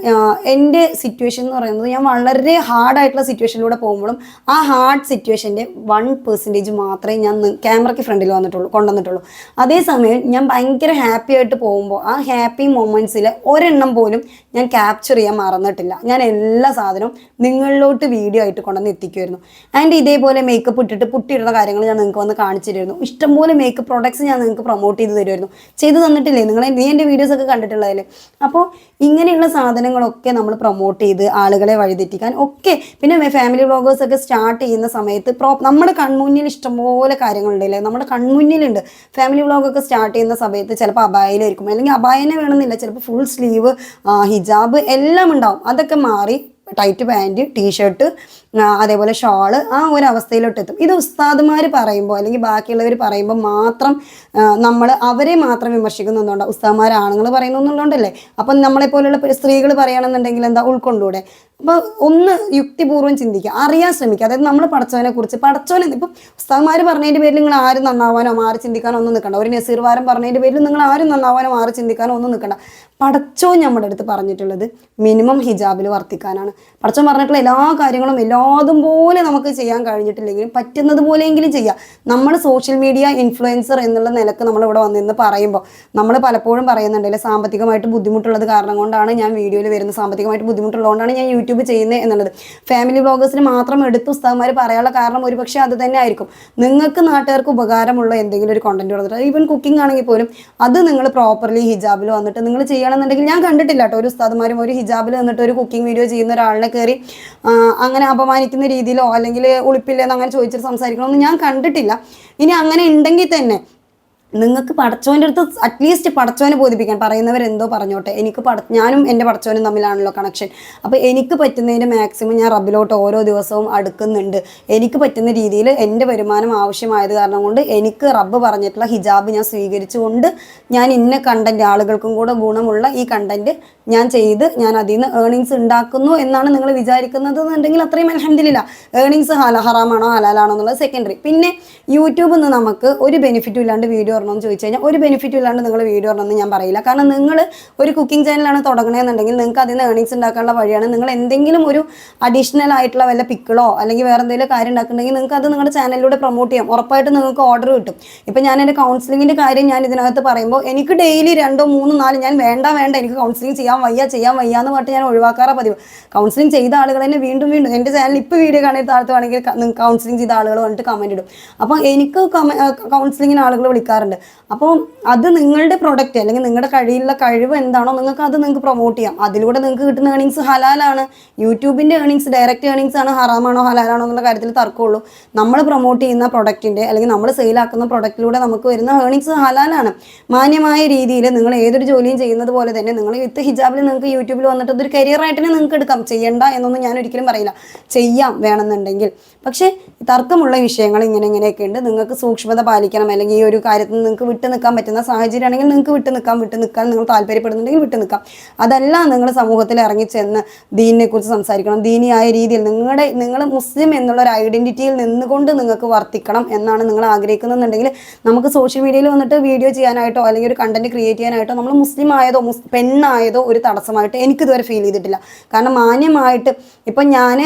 എന്റെ സിറ്റുവേഷൻ എന്ന് പറയുന്നത് ഞാൻ വളരെ ഹാർഡായിട്ടുള്ള സിറ്റുവേഷനിലൂടെ പോകുമ്പോഴും ആ ഹാർഡ് സിറ്റുവേഷന്റെ വൺ പെർസെന്റേജ് മാത്രമേ ഞാൻ ക്യാമറയ്ക്ക് ഫ്രണ്ടിൽ വന്നിട്ടുള്ളൂ കൊണ്ടുവന്നിട്ടുള്ളൂ. അതേസമയം ഞാൻ ഭയങ്കര ഹാപ്പി ആയിട്ട് പോകുമ്പോൾ ആ ഹാപ്പി മൊമെന്റ്സിൽ ഒരെണ്ണം പോലും ഞാൻ ക്യാപ്ചർ ചെയ്യാൻ മറന്നിട്ടില്ല. ഞാൻ എല്ലാ സാധനവും നിങ്ങളിലോട്ട് വീഡിയോ ആയിട്ട് കൊണ്ടുവന്ന് എത്തിക്കുമായിരുന്നു. ആൻഡ് ഇതേപോലെ മേക്കപ്പ് ഇട്ടിട്ട് പുട്ടിയിടുന്ന കാര്യങ്ങൾ ഞാൻ നിങ്ങൾക്ക് വന്ന് കാണിച്ചിരുന്നു ഇഷ്ടംപോലെ മേക്കപ്പ് പ്രോഡക്ട്സ് ഞാൻ നിങ്ങൾക്ക് പ്രൊമോട്ട് ചെയ്ത് തരുമായിരുന്നു. ചെയ്ത് തന്നിട്ടില്ലേ? നിങ്ങൾ നീ എന്റെ വീഡിയോസ് ഒക്കെ കണ്ടിട്ടുള്ളതല്ലേ? അപ്പോൾ ഇങ്ങനെയുള്ള സാധനങ്ങളൊക്കെ നമ്മൾ പ്രൊമോട്ട് ചെയ്ത് ആളുകളെ വഴിതെറ്റിക്കാൻ ഒക്കെ പിന്നെ ഫാമിലി വ്ളോഗേഴ്സ് ഒക്കെ സ്റ്റാർട്ട് ചെയ്യുന്ന സമയത്ത് പ്രോ നമ്മുടെ കൺമുന്നിൽ ഇഷ്ടംപോലെ കാര്യങ്ങളുണ്ടല്ലേ? നമ്മുടെ കൺമുന്നിലുണ്ട്. ഫാമിലി വ്ളോഗൊക്കെ സ്റ്റാർട്ട് ചെയ്യുന്ന സമയത്ത് ചിലപ്പോൾ അബായയിലായിരിക്കും അല്ലെങ്കിൽ അബായനെ വേണമെന്നില്ല. ചിലപ്പോൾ ഫുൾ സ്ലീവ് ഹിജാബ് എല്ലാം ഉണ്ടാവും. അതൊക്കെ മാറി ടൈറ്റ് പാന്റ് ടീഷർട്ട് അതേപോലെ ഷോൾ ആ ഒരു അവസ്ഥയിലോട്ട് എത്തും ഇത് ഉസ്താദുമാർ പറയുമ്പോൾ അല്ലെങ്കിൽ ബാക്കിയുള്ളവർ പറയുമ്പോൾ മാത്രം നമ്മൾ അവരെ മാത്രം വിമർശിക്കുന്നുണ്ടോ ഉസ്താദ്മാർ ആണുങ്ങൾ പറയുന്നുണ്ടല്ലേ അപ്പം നമ്മളെപ്പോലുള്ള സ്ത്രീകൾ പറയുകയാണെന്നുണ്ടെങ്കിൽ എന്താ ഉൾക്കൊണ്ടൂടെ? അപ്പോൾ ഒന്ന് യുക്തിപൂർവം ചിന്തിക്കുക. അറിയാൻ ശ്രമിക്കുക. അതായത് നമ്മൾ പഠിച്ചവനെ കുറിച്ച് പഠിച്ചവനെ ഇപ്പം ഉസ്താദ്മാർ പറഞ്ഞതിന്റെ പേരിൽ നിങ്ങൾ ആരും നന്നാവാനോ മാറി ചിന്തിക്കാനോ ഒന്നും നിൽക്കണ്ട. ഒരു നസീർ വാരം പറഞ്ഞതിന്റെ പേരിൽ നിങ്ങൾ ആരും നന്നാവാനോ മാറി ചിന്തിക്കാനോ ഒന്നും നിൽക്കണ്ട. പഠിച്ചോ നമ്മുടെ അടുത്ത് പറഞ്ഞിട്ടുള്ളത് മിനിമം ഹിജാബിൽ വർത്തിക്കാനാണ്. പഠിച്ചോ പറഞ്ഞിട്ടുള്ള എല്ലാ കാര്യങ്ങളും എല്ലാതും പോലെ നമുക്ക് ചെയ്യാൻ കഴിഞ്ഞിട്ടില്ലെങ്കിലും പറ്റുന്നത് പോലെയെങ്കിലും ചെയ്യാം. നമ്മൾ സോഷ്യൽ മീഡിയ ഇൻഫ്ലുവൻസർ എന്നുള്ള നിലയ്ക്ക് നമ്മൾ ഇവിടെ വന്നിന്ന് പറയുമ്പോൾ നമ്മൾ പലപ്പോഴും പറയുന്നുണ്ടല്ലോ സാമ്പത്തികമായിട്ട് ബുദ്ധിമുട്ടുള്ളത് കാരണം കൊണ്ടാണ് ഞാൻ വീഡിയോയിൽ വരുന്നത്. സാമ്പത്തികമായിട്ട് ബുദ്ധിമുട്ടുള്ളതുകൊണ്ടാണ് ഞാൻ യൂട്യൂബ് ചെയ്യുന്നത് എന്നുള്ളത്. ഫാമിലി ബ്ലോഗേഴ്സിന് മാത്രം എടുത്ത് ഉസ്താദ്മാർ പറയാനുള്ള കാരണം ഒരുപക്ഷെ അത് തന്നെ ആയിരിക്കും. നിങ്ങൾക്ക് നാട്ടുകാർക്ക് ഉപകാരമുള്ള എന്തെങ്കിലും ഒരു കണ്ടന്റ് കൊടുത്തിട്ട് ഈവൻ കുക്കിംഗ് ആണെങ്കിൽ പോലും അത് നിങ്ങൾ പ്രോപ്പർലി ഹിജാബിൽ വന്നിട്ട് നിങ്ങൾ ചെയ്യണമെന്നുണ്ടെങ്കിൽ ഞാൻ കണ്ടിട്ടില്ല കേട്ടോ ഒരു ഉസ്താദ്മാരും ഒരു ഹിജാബിൽ വന്നിട്ട് ഒരു കുക്കിംഗ് വീഡിയോ ചെയ്യുന്ന ഒരാളിനെ കയറി അങ്ങനെ അങ്ങനെ അപമാനിക്കുന്ന രീതിയിലോ അല്ലെങ്കിൽ ഉളിപ്പില്ലെന്ന് അങ്ങനെ ചോദിച്ചിട്ട് സംസാരിക്കണമെന്ന് ഞാൻ കണ്ടിട്ടില്ല. ഇനി അങ്ങനെ ഉണ്ടെങ്കിൽ തന്നെ നിങ്ങൾക്ക് പടച്ചോന്റെ അടുത്ത് അറ്റ്ലീസ്റ്റ് പടച്ചോനെ ബോധിപ്പിക്കാൻ പറയുന്നവരെന്തോ പറഞ്ഞോട്ടെ. എനിക്ക് പട ഞാനും എന്റെ പടച്ചോനും തമ്മിലാണല്ലോ കണക്ഷൻ അപ്പോൾ എനിക്ക് പറ്റുന്നതിന്റെ മാക്സിമം ഞാൻ റബ്ബിലോട്ട് ഓരോ ദിവസവും അടുക്കുന്നുണ്ട്. എനിക്ക് പറ്റുന്ന രീതിയിൽ എന്റെ വരുമാനം ആവശ്യമായത് കാരണം കൊണ്ട് എനിക്ക് റബ്ബ് പറഞ്ഞിട്ടുള്ള ഹിജാബ് ഞാൻ സ്വീകരിച്ചുകൊണ്ട് ഞാൻ ഇന്ന കണ്ടന്റ് ആളുകൾക്കും കൂടെ ഗുണമുള്ള ഈ കണ്ടന്റ് ഞാൻ ചെയ്ത് ഞാൻ അതിൽ നിന്ന് ഏർണിങ്സ് ഉണ്ടാക്കുന്നു എന്നാണ് നിങ്ങൾ വിചാരിക്കുന്നത് എന്നുണ്ടെങ്കിൽ അത്രയും അലഹമില്ല ഏർണിങ്സ് ഹല ഹറാമാണോ ഹലാലാണോ എന്നുള്ളത് സെക്കൻഡറി പിന്നെ യൂട്യൂബിൽ നിന്ന് നമുക്ക് ഒരു ബെനിഫിറ്റും ഇല്ലാണ്ട് വീഡിയോ ഇടണമെന്ന് ചോദിച്ചു കഴിഞ്ഞാൽ ഒരു ബെനിഫിറ്റും ഇല്ലാണ്ട് നിങ്ങൾ വീഡിയോ ഇടണമെന്ന് ഞാൻ പറയില്ല. കാരണം നിങ്ങൾ ഒരു കുക്കിംഗ് ചാനലാണ് തുടങ്ങണമെന്നുണ്ടെങ്കിൽ നിങ്ങൾക്ക് അതിൽ നിന്ന് ഏണിങ്സ് ഉണ്ടാക്കാനുള്ള വഴിയാണ്. നിങ്ങൾ എന്തെങ്കിലും ഒരു അഡീഷണൽ ആയിട്ടുള്ള വല്ല പിക്കിളോ അല്ലെങ്കിൽ വേറെ എന്തെങ്കിലും കാര്യം ഉണ്ടാക്കുന്നുണ്ടെങ്കിൽ നിങ്ങൾക്ക് അത് നിങ്ങളുടെ ചാനലിലൂടെ പ്രൊമോട്ട് ചെയ്യാം. ഉറപ്പായിട്ട് നിങ്ങൾക്ക് ഓർഡർ കിട്ടും. ഇപ്പം ഞാൻ എന്റെ കൗൺസിലിങ്ങിന്റെ കാര്യം ഞാൻ ഇതിനകത്ത് പറയുമ്പോൾ എനിക്ക് ഡെയിലി രണ്ടോ മൂന്നോ നാല് ഞാൻ വേണ്ട വേണ്ട എനിക്ക് കൗൺസിലിംഗ് ചെയ്യാൻ വയ്യ ചെയ്യാൻ വയ്യ എന്ന് പറഞ്ഞിട്ട് ഞാൻ ഒഴിവാക്കാറ പതിവ്. കൗൺസിലിംഗ് ചെയ്ത ആളുകൾ തന്നെ വീണ്ടും വീണ്ടും എന്റെ ചാനൽ ഇപ്പോൾ വീഡിയോ കാണാൻ താഴ്ത്തുവാണെങ്കിൽ കൗൺസിലിംഗ് ചെയ്ത ആളുകൾ വന്നിട്ട് കമന്റ് ഇടും. അപ്പോൾ എനിക്ക് കൗൺസിലിങ്ങിന് ആളുകൾ വിളിക്കാറുണ്ട്. അപ്പോൾ അത് നിങ്ങളുടെ പ്രൊഡക്റ്റ് അല്ലെങ്കിൽ നിങ്ങളുടെ കഴിയുള്ള കഴിവ് എന്താണോ നിങ്ങൾക്ക് അത് നിങ്ങൾക്ക് പ്രൊമോട്ട് ചെയ്യാം. അതിലൂടെ നിങ്ങൾക്ക് കിട്ടുന്ന ഏണിങ്സ് ഹലാലാണ്. യൂട്യൂബിന്റെ ഏണിങ്സ് ഡയറക്റ്റ് ഏണിങ്സ് ആണ് ഹറാമാണോ ഹലാലാണോ എന്നുള്ള കാര്യത്തിൽ തർക്കമുള്ളൂ. നമ്മൾ പ്രൊമോട്ട് ചെയ്യുന്ന പ്രൊഡക്റ്റിന്റെ അല്ലെങ്കിൽ നമ്മൾ സെയിലാക്കുന്ന പ്രൊഡക്റ്റിലൂടെ നമുക്ക് വരുന്ന ഏണിങ്സ് ഹലാലാണ്. മാന്യമായ രീതിയിൽ നിങ്ങൾ ഏതൊരു ജോലിയും ചെയ്യുന്നത് പോലെ തന്നെ നിങ്ങൾ വിത്ത് ഹിജാബിൽ നിങ്ങൾക്ക് യൂട്യൂബിൽ വന്നിട്ട് അതൊരു കരിയറായിട്ട് തന്നെ നിങ്ങൾക്ക് എടുക്കാം. ചെയ്യണ്ട എന്നൊന്നും ഞാൻ ഒരിക്കലും പറയില്ല. ചെയ്യാം വേണമെന്നുണ്ടെങ്കിൽ. പക്ഷേ തർക്കമുള്ള വിഷയങ്ങൾ ഇങ്ങനെ ഇങ്ങനെയൊക്കെ ഉണ്ട്. നിങ്ങൾക്ക് സൂക്ഷ്മത പാലിക്കണം. അല്ലെങ്കിൽ ഈ ഒരു കാര്യത്തിൽ നിങ്ങൾക്ക് വിട്ടു നിൽക്കാൻ പറ്റുന്ന സാഹചര്യമാണെങ്കിൽ നിങ്ങൾക്ക് വിട്ടു നിൽക്കാം. വിട്ടു നിൽക്കാൻ നിങ്ങൾ താല്പര്യപ്പെടുന്നുണ്ടെങ്കിൽ വിട്ടു നിൽക്കാം. അതല്ല നിങ്ങൾ സമൂഹത്തിൽ ഇറങ്ങി ചെന്ന് ദീനിനെ കുറിച്ച് സംസാരിക്കണം. ദീനിയായ രീതിയിൽ നിങ്ങളുടെ നിങ്ങൾ മുസ്ലിം എന്നുള്ള ഒരു ഐഡന്റിറ്റിയിൽ നിന്നുകൊണ്ട് നിങ്ങൾക്ക് വർത്തിക്കണം എന്നാണ് നിങ്ങൾ ആഗ്രഹിക്കുന്നുണ്ടെങ്കിൽ നമുക്ക് സോഷ്യൽ മീഡിയയിൽ വന്നിട്ട് വീഡിയോ ചെയ്യാനായിട്ടോ അല്ലെങ്കിൽ ഒരു കണ്ടന്റ് ക്രിയേറ്റ് ചെയ്യാനായിട്ടോ നമ്മൾ മുസ്ലിം ആയതോ പെണ്ണായതോ ഒരു തടസ്സമായിട്ട് എനിക്കിതുവരെ ഫീൽ ചെയ്തിട്ടില്ല. കാരണം മാന്യമായിട്ട് ഇപ്പം ഞാൻ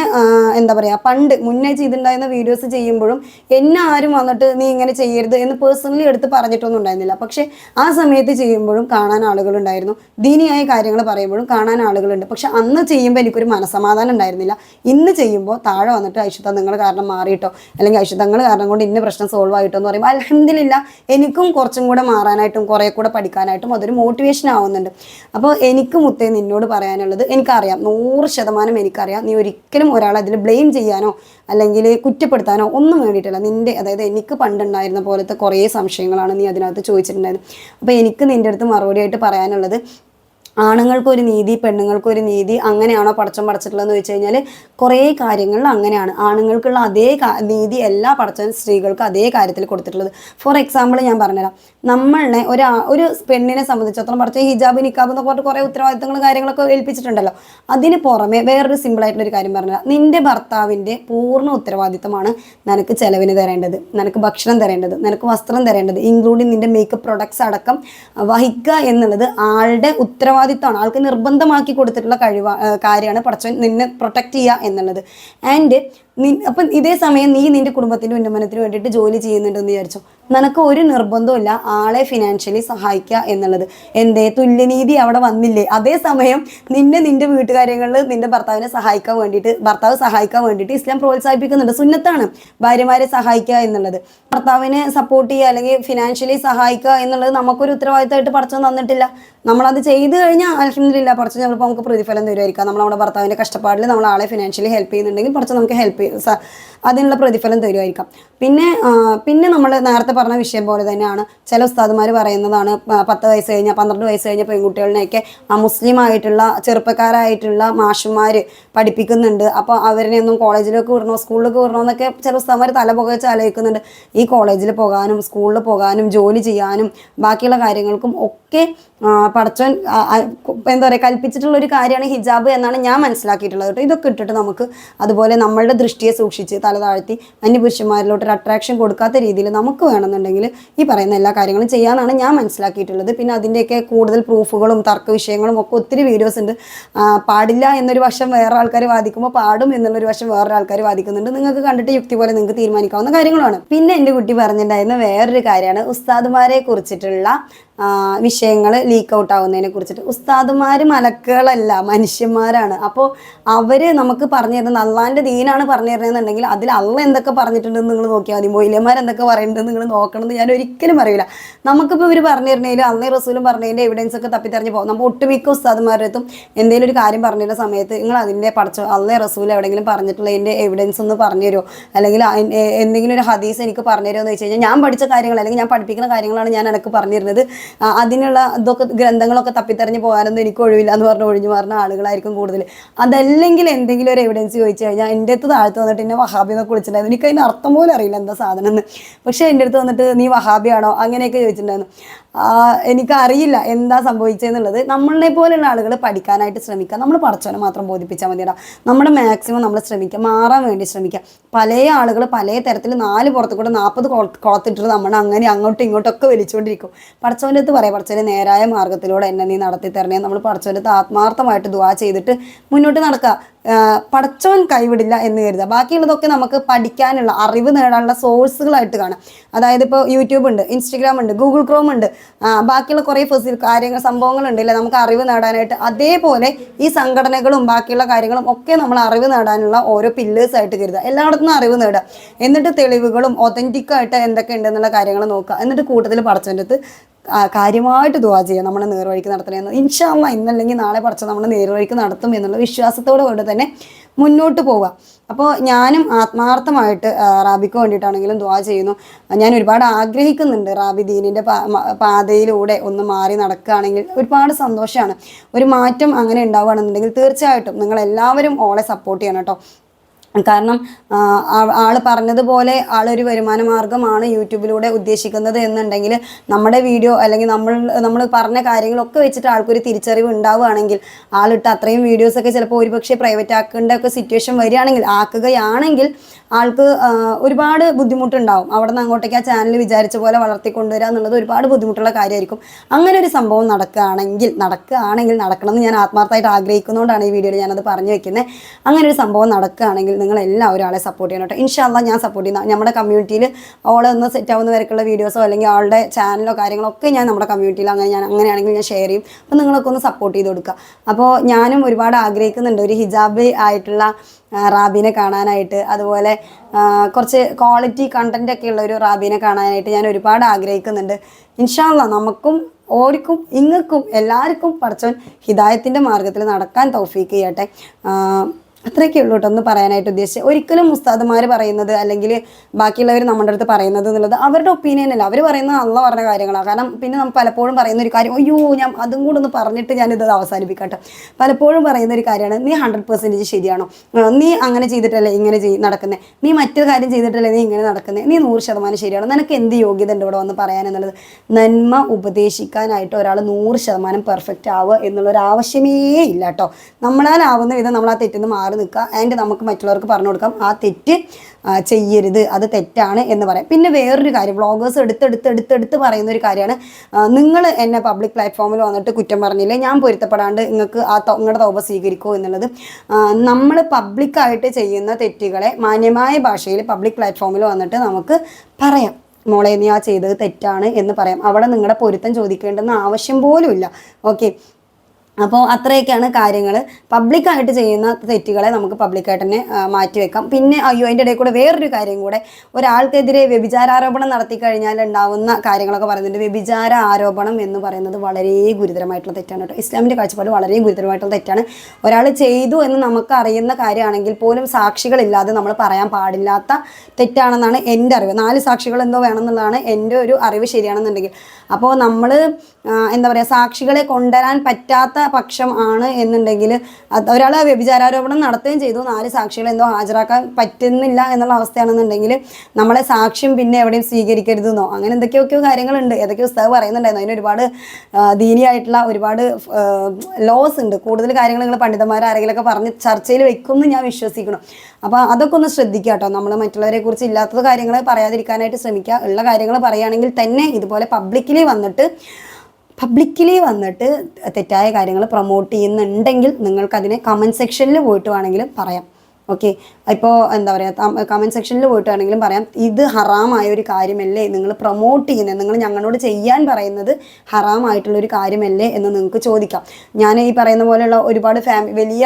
എന്താ പറയുക പണ്ട് മുന്നേ ചെയ്തിട്ടുണ്ടായിരുന്ന വീഡിയോസ് ചെയ്യുമ്പോഴും എന്നെ ആരും വന്നിട്ട് നീ ഇങ്ങനെ ചെയ്യരുത് എന്ന് പേഴ്സണലി എടുത്ത് പറഞ്ഞിട്ടൊന്നും ഉണ്ടായിരുന്നില്ല. പക്ഷേ ആ സമയത്ത് ചെയ്യുമ്പോഴും കാണാൻ ആളുകളുണ്ടായിരുന്നു ദീനിയായ കാര്യങ്ങൾ പറയുമ്പോഴും കാണാൻ ആളുകളുണ്ട്. പക്ഷെ അന്ന് ചെയ്യുമ്പോൾ എനിക്കൊരു മനസമാധാനം ഉണ്ടായിരുന്നില്ല. ഇന്ന് ചെയ്യുമ്പോൾ താഴെ വന്നിട്ട് ഐഷുത്ത നിങ്ങൾ കാരണം മാറിയിട്ടോ അല്ലെങ്കിൽ ഐഷുത്തങ്ങൾ കാരണം കൊണ്ട് ഇന്ന പ്രശ്നം സോൾവ് ആയിട്ടോ എന്ന് പറയുമ്പോൾ അലഹമില്ല എനിക്കും കുറച്ചും കൂടെ മാറാനായിട്ടും കുറേ കൂടെ പഠിക്കാനായിട്ടും അതൊരു മോട്ടിവേഷൻ ആവുന്നുണ്ട്. അപ്പോൾ എനിക്ക് മുത്തേ നിന്നോട് പറയാനുള്ളത് എനിക്കറിയാം. നൂറ് ശതമാനം എനിക്കറിയാം. നീ ഒരിക്കലും ഒരാളെ അതിൽ ബ്ലെയിം ചെയ്യാനോ അല്ലെങ്കിൽ കുറ്റപ്പെടുത്താനോ ഒന്നും വേണ്ടിയിട്ടില്ല. നിന്റെ അതായത് എനിക്ക് പണ്ടുണ്ടായിരുന്ന പോലത്തെ കുറേ സംശയങ്ങളാണ് നീ അതിനകത്ത് ചോദിച്ചിട്ടുണ്ടായിരുന്നത്. അപ്പോൾ എനിക്ക് നിന്റെ അടുത്ത് മറുപടിയായിട്ട് പറയാനുള്ളത് ആണുങ്ങൾക്കൊരു നീതി പെണ്ണുങ്ങൾക്കൊരു നീതി അങ്ങനെയാണോ പടച്ചം പടച്ചിട്ടുള്ളതെന്ന് വെച്ച് കഴിഞ്ഞാൽ കുറേ കാര്യങ്ങളിൽ അങ്ങനെയാണ്. ആണുങ്ങൾക്കുള്ള അതേ നീതി എല്ലാ പടച്ചൻ സ്ത്രീകൾക്ക് അതേ കാര്യത്തിൽ കൊടുത്തിട്ടുള്ളത്. ഫോർ എക്സാമ്പിൾ ഞാൻ പറഞ്ഞുതരാം. നമ്മളെ ഒരു ഒരു പെണ്ണിനെ സംബന്ധിച്ചിടത്തോളം പടച്ച ഹിജാബ് നിക്കാബ് എന്നൊക്കെ പറഞ്ഞിട്ട് കുറേ ഉത്തരവാദിത്തങ്ങളും കാര്യങ്ങളൊക്കെ ഏൽപ്പിച്ചിട്ടുണ്ടല്ലോ. അതിന് പുറമെ വേറൊരു ഒരു കാര്യം പറഞ്ഞുതരാം. നിന്റെ ഭർത്താവിന്റെ പൂർണ ഉത്തരവാദിത്തമാണ് നിനക്ക് ചിലവിന് തരേണ്ടത് നിനക്ക് ഭക്ഷണം തരേണ്ടത് നിനക്ക് വസ്ത്രം തരേണ്ടത് ഇൻക്ലൂഡിങ് നിന്റെ മേക്കപ്പ് പ്രൊഡക്ട്സ് അടക്കം വഹിക്കുക എന്നുള്ളത് ആളുടെ ഉത്തരവാദിത്തമാണ് ആൾക്ക് നിർബന്ധമാക്കി കൊടുത്തിട്ടുള്ള കഴിവ് കാര്യമാണ്. പടച്ചവൻ നിന്നെ പ്രൊട്ടക്റ്റ് ചെയ്യുക എന്നുള്ളത്. ആൻഡ് അപ്പം ഇതേ സമയം നീ നിന്റെ കുടുംബത്തിന്റെ ഉന്നമനത്തിന് വേണ്ടിയിട്ട് ജോലി ചെയ്യുന്നുണ്ടെന്ന് വിചാരിച്ചു? നിനക്ക് ഒരു നിർബന്ധമില്ല ആളെ ഫിനാൻഷ്യലി സഹായിക്കുക എന്നുള്ളത്. എന്തേ? തുല്യനീതി അവിടെ വന്നില്ലേ? അതേ സമയം നിന്നെ നിന്റെ വീട്ടുകാര്യങ്ങളിൽ നിന്റെ ഭർത്താവിനെ സഹായിക്കാൻ വേണ്ടിയിട്ട് ഭർത്താവ് സഹായിക്കാൻ വേണ്ടിയിട്ട് ഇസ്ലാം പ്രോത്സാഹിപ്പിക്കുന്നുണ്ട്. സുന്നത്താണ് ഭാര്യമാരെ സഹായിക്കുക എന്നുള്ളത്. ഭർത്താവിനെ സപ്പോർട്ട് ചെയ്യുക അല്ലെങ്കിൽ ഫിനാൻഷ്യലി സഹായിക്കുക എന്നുള്ളത് നമുക്കൊരു ഉത്തരവാദിത്തമായിട്ട് പടച്ചു തന്നിട്ടില്ല. നമ്മളത് ചെയ്തു കഴിഞ്ഞാൽ അലഹമില്ല പടച്ചു ചിലപ്പോൾ നമുക്ക് പ്രതിഫലം തരുമായിരിക്കാം. നമ്മൾ നമ്മുടെ ഭർത്താവിന്റെ കഷ്ടപ്പാടിൽ നമ്മൾ ആളെ ഫിനാൻഷ്യലി ഹെൽപ്പ് ചെയ്യുന്നുണ്ടെങ്കിൽ പടച്ചു നമുക്ക് ഹെൽപ്പ് പിന്നെ അതിനുള്ള പ്രതിഫലം തരുമായിരിക്കാം. പിന്നെ പിന്നെ നമ്മൾ നേരത്തെ പറഞ്ഞ വിഷയം പോലെ തന്നെയാണ് ചില ഉസ്താദുമാർ പറയുന്നതാണ് പത്ത് വയസ്സ് കഴിഞ്ഞാൽ പന്ത്രണ്ട് വയസ്സ് കഴിഞ്ഞ പെൺകുട്ടികളിനെയൊക്കെ ആ മുസ്ലിം ആയിട്ടുള്ള ചെറുപ്പക്കാരായിട്ടുള്ള മാഷുമാർ പഠിപ്പിക്കുന്നുണ്ട്. അപ്പോൾ അവരെ ഒന്നും കോളേജിലേക്ക് വിടണോ സ്കൂളിലേക്ക് വിടണോ എന്നൊക്കെ ചില ഉസ്താദുമാർ തല പുകച്ച് ആലോചിക്കുന്നുണ്ട്. ഈ കോളേജിൽ പോകാനും സ്കൂളിൽ പോകാനും ജോലി ചെയ്യാനും ബാക്കിയുള്ള കാര്യങ്ങൾക്കും ഒക്കെ പടച്ചോൻ എന്താ പറയുക കൽപ്പിച്ചിട്ടുള്ള ഒരു കാര്യമാണ് ഹിജാബ് എന്നാണ് ഞാൻ മനസ്സിലാക്കിയിട്ടുള്ളത് കേട്ടോ. ഇതൊക്കെ ഇട്ടിട്ട് നമുക്ക് അതുപോലെ നമ്മളുടെ ദൃഷ്ടിയെ സൂക്ഷിച്ച് തല താഴ്ത്തി ഒരു അട്രാക്ഷൻ കൊടുക്കാത്ത രീതിയിൽ നമുക്ക് വേണമെന്നുണ്ടെങ്കിൽ ഈ പറയുന്ന എല്ലാ കാര്യങ്ങളും ചെയ്യാനാണ് ഞാൻ മനസ്സിലാക്കിയിട്ടുള്ളത്. പിന്നെ അതിന്റെയൊക്കെ കൂടുതൽ പ്രൂഫുകളും തർക്ക വിഷയങ്ങളും ഒക്കെ ഒത്തിരി വീഡിയോസ് ഉണ്ട്. പാടില്ല എന്നൊരു വശം വേറെ ആൾക്കാർ വാദിക്കുമ്പോൾ പാടും എന്നുള്ളൊരു വശം വേറെ ആൾക്കാർ വാദിക്കുന്നുണ്ട്. നിങ്ങൾക്ക് കണ്ടിട്ട് യുക്തി പോലെ നിങ്ങൾക്ക് തീരുമാനിക്കാവുന്ന കാര്യങ്ങളാണ് പിന്നെ എന്റെ കുട്ടി പറഞ്ഞിട്ടുണ്ടായിരുന്ന വേറൊരു കാര്യമാണ്. ഉസ്താദുമാരെ കുറിച്ചിട്ടുള്ള വിഷയങ്ങൾ ലീക്ക് ഔട്ട് ആവുന്നതിനെ കുറിച്ചിട്ട്. ഉസ്താദുമാർ മലക്കുകളല്ല മനുഷ്യന്മാരാണ്. അപ്പോൾ അവർ നമുക്ക് പറഞ്ഞു തരുന്നത് അള്ളാന്റെ ദീനാണ് പറഞ്ഞു തരുന്നതെന്നുണ്ടെങ്കിൽ അതിൽ അള്ള എന്തൊക്കെ പറഞ്ഞിട്ടുണ്ടെന്ന് നിങ്ങൾ നോക്കിയാൽ മതി. മൊയിലന്മാർ എന്തൊക്കെ പറയുന്നുണ്ടെന്ന് നിങ്ങൾ നോക്കണമെന്ന് ഞാൻ ഒരിക്കലും അറിയില്ല നമുക്കിപ്പോൾ ഇവർ പറഞ്ഞു തരുന്നതിൽ അള്ളേ റസൂലും പറഞ്ഞതിന്റെ എവിഡൻസ് ഒക്കെ തപ്പിത്തെറിഞ്ഞ് പോകും. നമ്മൾ ഒട്ടുമിക്ക ഉസ്താദുമാരുടെ അടുത്തും എന്തെങ്കിലും ഒരു കാര്യം പറഞ്ഞു പറഞ്ഞിരുന്ന സമയത്ത് നിങ്ങൾ അതിന്റെ പഠിച്ചോ അള്ളേ റസൂൽ എവിടെയെങ്കിലും പറഞ്ഞിട്ടുള്ളതിന്റെ എവിഡൻസ് ഒന്ന് പറഞ്ഞു തരുമോ അല്ലെങ്കിൽ എന്തെങ്കിലും ഒരു ഹദീസ് എനിക്ക് പറഞ്ഞു തരുമോ എന്ന് വെച്ച് കഴിഞ്ഞാൽ ഞാൻ പഠിച്ച കാര്യങ്ങൾ അല്ലെങ്കിൽ ഞാൻ പഠിപ്പിക്കുന്ന കാര്യങ്ങളാണ് ഞാൻ എനിക്ക് പറഞ്ഞു തരുന്നത് അതിനുള്ള ഇതൊക്കെ ഗ്രന്ഥങ്ങളൊക്കെ തപ്പിത്തെറിഞ്ഞ് പോകാനൊന്നും എനിക്ക് ഒഴിവില്ല എന്ന് പറഞ്ഞ് ഒഴിഞ്ഞു മാറുന്ന ആളുകളായിരിക്കും കൂടുതൽ അതല്ലെങ്കിൽ എന്തെങ്കിലും ഒരു എവിഡൻസ് ചോദിച്ചു കഴിഞ്ഞാൽ എന്റെ അടുത്ത് താഴ്ത്ത് വന്നിട്ട് എന്നെ വഹാബി എന്നൊക്കെ വിളിച്ചിട്ടുണ്ടായിരുന്നു. എനിക്ക് അതിന് അർത്ഥം പോലും അറിയില്ല എന്താ സാധനം എന്ന് പക്ഷേ എന്റെ അടുത്ത് വന്നിട്ട് നീ വഹാബിയാണോ അങ്ങനെയൊക്കെ ചോദിച്ചിട്ടുണ്ടായിരുന്നു. എനിക്കറിയില്ല എന്താ സംഭവിച്ചതെന്നുള്ളത് നമ്മളെ പോലെയുള്ള ആളുകൾ പഠിക്കാനായിട്ട് ശ്രമിക്കുക നമ്മൾ പഠിച്ചവനെ മാത്രം ബോധിപ്പിച്ചാൽ മതിയടാ. നമ്മുടെ മാക്സിമം നമ്മൾ ശ്രമിക്കുക മാറാൻ വേണ്ടി ശ്രമിക്കുക പല ആളുകൾ പല തരത്തിൽ നാല് പുറത്ത് കൂടെ നാൽപ്പത് കുളത്തിട്ടിട്ട് നമ്മൾ അങ്ങനെ അങ്ങോട്ടും ഇങ്ങോട്ടൊക്കെ വലിച്ചുകൊണ്ടിരിക്കും. പഠിച്ചവന്റെ അടുത്ത് പറയാം പഠിച്ചവനെ നേരായ മാർഗത്തിലൂടെ എന്നെ നീ നടത്തി തരണേ നമ്മൾ പഠിച്ചവന്റെ ആത്മാർത്ഥമായിട്ട് ദുവാ ചെയ്തിട്ട് മുന്നോട്ട് നടക്കുക പടച്ചവൻ കൈവിടില്ല എന്ന് കരുതുക. ബാക്കിയുള്ളതൊക്കെ നമുക്ക് പഠിക്കാനുള്ള അറിവ് നേടാനുള്ള സോഴ്സുകളായിട്ട് കാണാം. അതായത് ഇപ്പോൾ യൂട്യൂബ് ഉണ്ട് ഇൻസ്റ്റഗ്രാം ഉണ്ട് ഗൂഗിൾ ക്രോം ഉണ്ട്. ബാക്കിയുള്ള കുറേ ഫെസിൽ കാര്യങ്ങൾ സംഭവങ്ങളുണ്ട് അല്ലേ? നമുക്ക് അറിവ് നേടാനായിട്ട് അതേപോലെ ഈ സംഘടനകളും ബാക്കിയുള്ള കാര്യങ്ങളും ഒക്കെ നമ്മൾ അറിവ് നേടാനുള്ള ഓരോ പില്ലേഴ്സ് ആയിട്ട് കരുതുക. എല്ലായിടത്തും അറിവ് നേടുക. എന്നിട്ട് തെളിവുകളും ഒതന്റിക്കായിട്ട് എന്തൊക്കെ ഉണ്ടെന്നുള്ള കാര്യങ്ങൾ നോക്കുക. എന്നിട്ട് കൂട്ടത്തിൽ പടച്ചവന്റെ അടുത്ത് കാര്യമായിട്ട് ദുവാ ചെയ്യുക നമ്മളെ നേർവഴിക്ക് നടത്തണമെന്ന് ഇൻഷാല്ല ഇന്നല്ലെങ്കിൽ നാളെ പഠിച്ച നമ്മളെ നേർവഴിക്ക് നടത്തും എന്നുള്ള വിശ്വാസത്തോടെ കൊണ്ട് തന്നെ മുന്നോട്ട് പോവുക. അപ്പോൾ ഞാനും ആത്മാർത്ഥമായിട്ട് റാബിക്ക് വേണ്ടിയിട്ടാണെങ്കിലും ദുവാ ചെയ്യുന്നു. ഞാൻ ഒരുപാട് ആഗ്രഹിക്കുന്നുണ്ട് റാബി ദീനിന്റെ പാതയിലൂടെ ഒന്ന് മാറി നടക്കുകയാണെങ്കിൽ ഒരുപാട് സന്തോഷമാണ് ഒരു മാറ്റം അങ്ങനെ ഉണ്ടാവുകയാണെന്നുണ്ടെങ്കിൽ തീർച്ചയായിട്ടും നിങ്ങൾ എല്ലാവരും ഓളെ സപ്പോർട്ട് ചെയ്യണം കേട്ടോ. കാരണം ആ, ആ- ആൾ പറഞ്ഞതുപോലെ ആളൊരു വരുമാന മാർഗമാണ് യൂട്യൂബിലൂടെ ഉദ്ദേശിക്കുന്നത് എന്നുണ്ടെങ്കിൽ നമ്മുടെ വീഡിയോ അല്ലെങ്കിൽ നമ്മൾ നമ്മൾ പറഞ്ഞ കാര്യങ്ങളൊക്കെ വെച്ചിട്ട് ആൾക്കൊരു തിരിച്ചറിവ് ഉണ്ടാവുകയാണെങ്കിൽ ആളിട്ട് അത്രയും വീഡിയോസൊക്കെ ചിലപ്പോൾ ഒരുപക്ഷെ പ്രൈവറ്റ് ആക്കേണ്ട ഒക്കെ സിറ്റുവേഷൻ വരികയാണെങ്കിൽ ആക്കുകയാണെങ്കിൽ ആൾക്ക് ഒരുപാട് ബുദ്ധിമുട്ടുണ്ടാവും. അവിടെ നിന്ന് അങ്ങോട്ടേക്ക് ആ ചാനൽ വിചാരിച്ച പോലെ വളർത്തിക്കൊണ്ടുവരിക എന്നുള്ളത് ഒരുപാട് ബുദ്ധിമുട്ടുള്ള കാര്യമായിരിക്കും. അങ്ങനെ ഒരു സംഭവം നടക്കുകയാണെങ്കിൽ നടക്കുകയാണെങ്കിൽ നടക്കണമെന്ന് ഞാൻ ആത്മാർത്ഥമായിട്ട് ആഗ്രഹിക്കുന്നതുകൊണ്ടാണ് ഈ വീഡിയോയിൽ ഞാനത് പറഞ്ഞു വെക്കുന്നത്. അങ്ങനെ ഒരു സംഭവം നടക്കുകയാണെങ്കിൽ നിങ്ങൾ എല്ലാവരും ആളെ സപ്പോർട്ട് ചെയ്യണം കേട്ടോ. ഇൻഷാല്ല ഞാൻ സപ്പോർട്ട് ചെയ്യുന്ന നമ്മുടെ കമ്മ്യൂണിറ്റിയിൽ ഓളെ ഒന്ന് സെറ്റ് ആവുന്ന വരക്കുള്ള വീഡിയോസോ അല്ലെങ്കിൽ ആളുടെ ചാനലോ കാര്യങ്ങളോ ഒക്കെ ഞാൻ നമ്മുടെ കമ്മ്യൂണിറ്റിയിൽ അങ്ങനെ ഞാൻ അങ്ങനെയാണെങ്കിൽ ഞാൻ ഷെയർ ചെയ്യും. അപ്പോൾ നിങ്ങളൊക്കെ ഒന്ന് സപ്പോർട്ട് ചെയ്ത് കൊടുക്കുക. അപ്പോൾ ഞാനും ഒരുപാട് ആഗ്രഹിക്കുന്നുണ്ട്. ഒരു ഹിജാബ് ആയിട്ടുള്ള റാബിനെ കാണാനായിട്ട് അതുപോലെ കുറച്ച് ക്വാളിറ്റി കണ്ടന്റ് ഒക്കെ ഉള്ള ഒരു റാബിനെ കാണാനായിട്ട് ഞാൻ ഒരുപാട് ആഗ്രഹിക്കുന്നുണ്ട്. ഇൻഷാല്ല നമുക്കും ഓർക്കും ഇങ്ങക്കും എല്ലാവർക്കും പഠിച്ചവൻ ഹിദായത്തിന്റെ മാർഗത്തിൽ നടക്കാൻ തൗഫീക്ക് ചെയ്യട്ടെ. അത്രയൊക്കെ ഉള്ളൂ കേട്ടോ ഒന്ന് പറയാനായിട്ട് ഉദ്ദേശിച്ചത്. ഒരിക്കലും ഉസ്താദുമാർ പറയുന്നത് അല്ലെങ്കിൽ ബാക്കിയുള്ളവർ നമ്മുടെ അടുത്ത് പറയുന്നത് എന്നുള്ളത് അവരുടെ ഒപ്പീനിയൻ അല്ല. അവർ പറയുന്നത് നല്ല പറഞ്ഞ കാര്യങ്ങളാണ് കാരണം പിന്നെ നമ്മൾ പലപ്പോഴും പറയുന്ന ഒരു കാര്യം അയ്യോ ഞാൻ അതും കൂടെ ഒന്ന് പറഞ്ഞിട്ട് ഞാനിത് അവസാനിപ്പിക്കട്ടെ. പലപ്പോഴും പറയുന്ന ഒരു കാര്യമാണ് നീ ഹൺഡ്രഡ് പെർസെന്റേജ് ശരിയാണോ? നീ അങ്ങനെ ചെയ്തിട്ടല്ലേ ഇങ്ങനെ ചെയ് നടക്കുന്നത് നീ മറ്റൊരു കാര്യം ചെയ്തിട്ടല്ലേ നീ ഇങ്ങനെ നടക്കുന്നത് നീ നൂറ് ശതമാനം ശരിയാണോ? നിനക്ക് എന്ത് യോഗ്യത ഉണ്ട് ഇവിടെ വന്ന് പറയാൻ എന്നുള്ളത്? നന്മ ഉപദേശിക്കാനായിട്ട് ഒരാൾ നൂറ് ശതമാനം പെർഫെക്റ്റ് ആവുക എന്നുള്ളൊരു ആവശ്യമേ ഇല്ല കേട്ടോ. നമ്മളാലാവുന്ന വിധം നമ്മൾ ആ തെറ്റിൽ നിന്ന് മാറി നിൽക്കുക. ആൻഡ് നമുക്ക് മറ്റുള്ളവർക്ക് പറഞ്ഞു കൊടുക്കാം ആ തെറ്റ് ചെയ്യരുത് അത് തെറ്റാണ് എന്ന് പറയാം. പിന്നെ വേറൊരു കാര്യം വ്ളോഗേഴ്സ് എടുത്തെടുത്ത് എടുത്തെടുത്ത് പറയുന്ന ഒരു കാര്യമാണ് നിങ്ങൾ എന്നെ പബ്ലിക് പ്ലാറ്റ്ഫോമിൽ വന്നിട്ട് കുറ്റം പറഞ്ഞില്ലേ ഞാൻ പൊരുത്തപ്പെടാണ്ട് നിങ്ങൾക്ക് ആ നിങ്ങളുടെ തൗപ സ്വീകരിക്കുമോ എന്നുള്ളത്. നമ്മൾ പബ്ലിക്കായിട്ട് ചെയ്യുന്ന തെറ്റുകളെ മാന്യമായ ഭാഷയിൽ പബ്ലിക് പ്ലാറ്റ്ഫോമിൽ വന്നിട്ട് നമുക്ക് പറയാം. മോളെ നീ ആ ചെയ്തത് തെറ്റാണ് എന്ന് പറയാം. അവിടെ നിങ്ങളുടെ പൊരുത്തം ചോദിക്കേണ്ടെന്ന് ആവശ്യം പോലും ഇല്ല. ഓക്കെ അപ്പോൾ അത്രയൊക്കെയാണ് കാര്യങ്ങൾ പബ്ലിക്കായിട്ട് ചെയ്യുന്ന തെറ്റുകളെ നമുക്ക് പബ്ലിക്കായിട്ട് തന്നെ മാറ്റിവെക്കാം പിന്നെ അയ്യോ അതിന്റെ ഇടയിൽ കൂടെ വേറൊരു കാര്യം കൂടെ. ഒരാൾക്കെതിരെ വ്യഭിചാരാരോപണം നടത്തി കഴിഞ്ഞാൽ ഉണ്ടാവുന്ന കാര്യങ്ങളൊക്കെ പറയുന്നുണ്ട്. വ്യഭിചാര ആരോപണം എന്ന് പറയുന്നത് വളരെ ഗുരുതരമായിട്ടുള്ള തെറ്റാണ് കേട്ടോ. ഇസ്ലാമിന്റെ കാഴ്ചപ്പാട് വളരെ ഗുരുതരമായിട്ടുള്ള തെറ്റാണ്. ഒരാൾ ചെയ്തു എന്ന് നമുക്ക് അറിയുന്ന കാര്യമാണെങ്കിൽ പോലും സാക്ഷികളില്ലാതെ നമ്മൾ പറയാൻ പാടില്ലാത്ത തെറ്റാണെന്നാണ് എന്റെ അറിവ്. നാല് സാക്ഷികൾ എന്തോ വേണമെന്നുള്ളതാണ് എന്റെ ഒരു അറിവ് ശരിയാണെന്നുണ്ടെങ്കിൽ. അപ്പോൾ നമ്മൾ എന്താ പറയുക സാക്ഷികളെ കൊണ്ടുവരാൻ പറ്റാത്ത പക്ഷം ആണ് എന്നുണ്ടെങ്കിൽ ഒരാൾ വ്യഭിചാരാരോപണം നടത്തുകയും ചെയ്തു. നാല് സാക്ഷികൾ എന്തോ ഹാജരാക്കാൻ പറ്റുന്നില്ല എന്നുള്ള അവസ്ഥയാണെന്നുണ്ടെങ്കിൽ നമ്മളെ സാക്ഷ്യം പിന്നെ എവിടെയും സ്വീകരിക്കരുതെന്നോ അങ്ങനെ എന്തൊക്കെയൊക്കെയോ കാര്യങ്ങളുണ്ട്. ഏതൊക്കെയോ പുസ്തകം പറയുന്നുണ്ടായിരുന്നു. അതിന് ഒരുപാട് ദീനിയായിട്ടുള്ള ഒരുപാട് ലോസ് ഉണ്ട്. കൂടുതൽ കാര്യങ്ങൾ നിങ്ങൾ പണ്ഡിതന്മാർ ആരെങ്കിലുമൊക്കെ പറഞ്ഞ് ചർച്ചയിൽ വെക്കുമെന്ന് ഞാൻ വിശ്വസിക്കണം അപ്പോൾ അതൊക്കെ ഒന്ന് ശ്രദ്ധിക്കുക കേട്ടോ. നമ്മൾ മറ്റുള്ളവരെ കുറിച്ച് ഇല്ലാത്തത് കാര്യങ്ങൾ പറയാതിരിക്കാനായിട്ട് ശ്രമിക്കുക. ഉള്ള കാര്യങ്ങൾ പറയുകയാണെങ്കിൽ തന്നെ ഇതുപോലെ പബ്ലിക്കിലി വന്നിട്ട് പബ്ലിക്കലി വന്നിട്ട് തെറ്റായ കാര്യങ്ങൾ പ്രൊമോട്ട് ചെയ്യുന്നുണ്ടെങ്കിൽ നിങ്ങൾക്കതിനെ കമന്റ് സെക്ഷനിൽ പോയിട്ട് വേണമെങ്കിലും പറയാം. ഓക്കെ ഇപ്പോൾ എന്താ പറയുക കമന്റ് സെക്ഷനിൽ പോയിട്ടാണെങ്കിലും പറയാം ഇത് ഹറാമായ ഒരു കാര്യമല്ലേ? നിങ്ങൾ പ്രൊമോട്ട് ചെയ്യുന്നത് നിങ്ങൾ ഞങ്ങളോട് ചെയ്യാൻ പറയുന്നത് ഹറാമായിട്ടുള്ളൊരു കാര്യമല്ലേ എന്ന് നിങ്ങൾക്ക് ചോദിക്കാം. ഞാൻ ഈ പറയുന്ന പോലെയുള്ള ഒരുപാട് ഫാമി വലിയ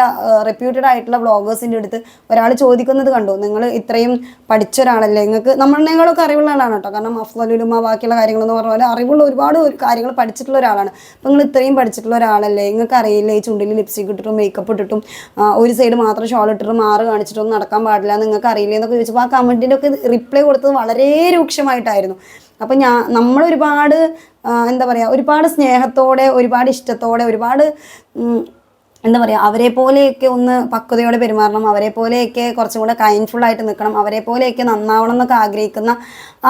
റെപ്യൂട്ടഡ് ആയിട്ടുള്ള വ്ളോഗേഴ്സിന്റെ അടുത്ത് ഒരാൾ ചോദിക്കുന്നത് കണ്ടു. നിങ്ങൾ ഇത്രയും പഠിച്ച ഒരാളല്ലേ നിങ്ങൾക്ക് നമ്മളെക്കാളൊക്കെ അറിവുള്ള ആളാണ് കേട്ടോ. കാരണം അഫ്ലുലുമ ബാക്കിയുള്ള കാര്യങ്ങളെന്ന് പറഞ്ഞ പോലെ അറിവുള്ള ഒരുപാട് കാര്യങ്ങൾ പഠിച്ചിട്ടുള്ള ഒരാളാണ്. അപ്പോൾ നിങ്ങൾ ഇത്രയും പഠിച്ചിട്ടുള്ള ഒരാളല്ലേ? നിങ്ങൾക്ക് അറിയില്ലേ? ഈ ചുണ്ടിൽ ലിപ്സ്റ്റിക് ഇട്ടിട്ടും മേക്കപ്പ് ഇട്ടിട്ടും ഒരു സൈഡ് മാത്രം ഷോൾ ഇട്ടിട്ടും മാറ് കാണിച്ചിട്ടൊന്നും നടക്കാൻ പാടില്ല നിങ്ങൾക്ക് അറിയില്ല എന്നൊക്കെ ചോദിച്ചപ്പോൾ ആ കമന്റിന്റെ ഒക്കെ റിപ്ലൈ കൊടുത്തത് വളരെ രൂക്ഷമായിട്ടായിരുന്നു. അപ്പം ഞാൻ നമ്മൾ ഒരുപാട് എന്താ പറയുക ഒരുപാട് സ്നേഹത്തോടെ ഒരുപാട് ഇഷ്ടത്തോടെ ഒരുപാട് എന്താ പറയുക അവരെ പോലെയൊക്കെ ഒന്ന് പക്വതയോടെ പെരുമാറണം അവരെ പോലെയൊക്കെ കുറച്ചും കൂടെ കൈൻഡ്ഫുൾ ആയിട്ട് നിൽക്കണം അവരെ പോലെയൊക്കെ നന്നാവണം എന്നൊക്കെ ആഗ്രഹിക്കുന്ന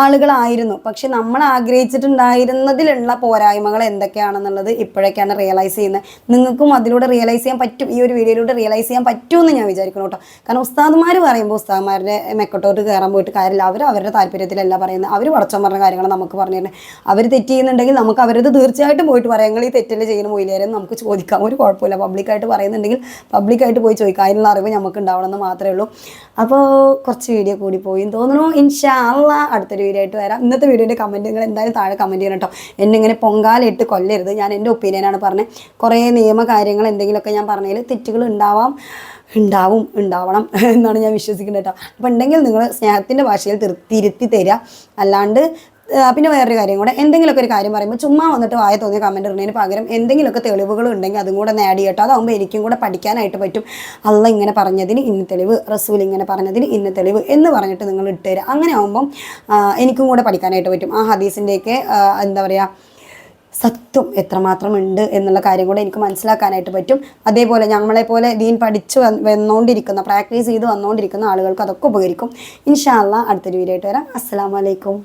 ആളുകളായിരുന്നു. പക്ഷെ നമ്മൾ ആഗ്രഹിച്ചിട്ടുണ്ടായിരുന്നതിലുള്ള പോരായ്മകൾ എന്തൊക്കെയാണെന്നുള്ളത് ഇപ്പോഴൊക്കെയാണ് റിയലൈസ് ചെയ്യുന്നത്. നിങ്ങൾക്കും അതിലൂടെ റിയലൈസ് ചെയ്യാൻ പറ്റും ഈ ഒരു വീഡിയോയിലൂടെ റിയലൈസ് ചെയ്യാൻ പറ്റുമെന്ന് ഞാൻ വിചാരിക്കുന്നു കേട്ടോ. കാരണം ഉസ്താദ്മാർ പറയുമ്പോൾ ഉസ്താദ്മാരുടെ മെക്കട്ടോട്ട് കയറാൻ പോയിട്ട് കാര്യമില്ല. അവർ അവരുടെ താല്പര്യത്തിലല്ല പറയുന്നത്. അവർ പടച്ചോൻ പറഞ്ഞ കാര്യങ്ങൾ നമുക്ക് പറഞ്ഞു തരുന്നത് അവർ തെറ്റ് ചെയ്യുന്നുണ്ടെങ്കിൽ നമുക്ക് അവരത് തീർച്ചയായിട്ടും പോയിട്ട് പറയാം. ഈ തെറ്റല്ലേ ചെയ്യുന്ന മൊയിലേരും നമുക്ക് ചോദിക്കാം. ഒരു കുഴപ്പമില്ല. പബ്ലിക്കായിട്ട് പറയുന്നുണ്ടെങ്കിൽ പബ്ലിക്കായിട്ട് പോയി ചോദിക്കാം. അതിനുള്ള അറിവ് നമുക്ക് ഉണ്ടാവണമെന്ന് മാത്രമേ ഉള്ളൂ. അപ്പോൾ കുറച്ച് വീഡിയോ കൂടി പോയി തോന്നുന്നു. ഇൻഷാല്ല അടുത്തൊരു വീഡിയോ ആയിട്ട് വരാം. ഇന്നത്തെ വീഡിയോന്റെ കമന്റ് നിങ്ങൾ എന്തായാലും താഴെ കമന്റ് ചെയ്യണം കേട്ടോ എന്നെ ഇങ്ങനെ പൊങ്കാലിട്ട് കൊല്ലരുത്. ഞാൻ എന്റെ ഒപ്പീനിയനാണ് പറഞ്ഞത്. കുറേ നിയമ കാര്യങ്ങൾ എന്തെങ്കിലുമൊക്കെ ഞാൻ പറഞ്ഞതിൽ തെറ്റുകൾ ഉണ്ടാവാം ഉണ്ടാവും ഉണ്ടാവണം എന്നാണ് ഞാൻ വിശ്വസിക്കുന്നത് കേട്ടോ അപ്പോൾ ഉണ്ടെങ്കിൽ നിങ്ങൾ സ്നേഹത്തിന്റെ ഭാഷയിൽ തിരു- തിരുത്തി തരിക. അല്ലാണ്ട് പിന്നെ വേറൊരു കാര്യം കൂടെ. എന്തെങ്കിലുമൊക്കെ ഒരു കാര്യം പറയുമ്പോൾ ചുമ്മാ വന്നിട്ട് വായ തോന്നിയ കമന്റ് ഇടുന്നതിന് പകരം എന്തെങ്കിലുമൊക്കെ തെളിവുകൾ ഉണ്ടെങ്കിൽ അതും കൂടെ നേടി കേട്ടോ അതാകുമ്പോൾ എനിക്കും കൂടെ പഠിക്കാനായിട്ട് പറ്റും. അല്ല ഇങ്ങനെ പറഞ്ഞതിന് ഇന്ന തെളിവ് റസൂൽ ഇങ്ങനെ പറഞ്ഞതിന് ഇന്ന തെളിവ് എന്ന് പറഞ്ഞിട്ട് നിങ്ങൾ ഇട്ട് തരിക അങ്ങനെ ആകുമ്പം എനിക്കും കൂടെ പഠിക്കാനായിട്ട് പറ്റും. ആ ഹദീസിന്റെയൊക്കെ എന്താ പറയുക സത്വം എത്രമാത്രം ഉണ്ട് എന്നുള്ള കാര്യം കൂടെ എനിക്ക് മനസ്സിലാക്കാനായിട്ട് പറ്റും. അതേപോലെ ഞങ്ങളെ പോലെ ദീൻ പഠിച്ച് വന്നുകൊണ്ടിരിക്കുന്ന പ്രാക്ടീസ് ചെയ്ത് വന്നുകൊണ്ടിരിക്കുന്ന ആളുകൾക്ക് അതൊക്കെ ഉപകരിക്കും. ഇൻഷാല്ല അടുത്തൊരു വീഡിയോ ആയിട്ട് വരാം. അസ്സാം വലൈക്കും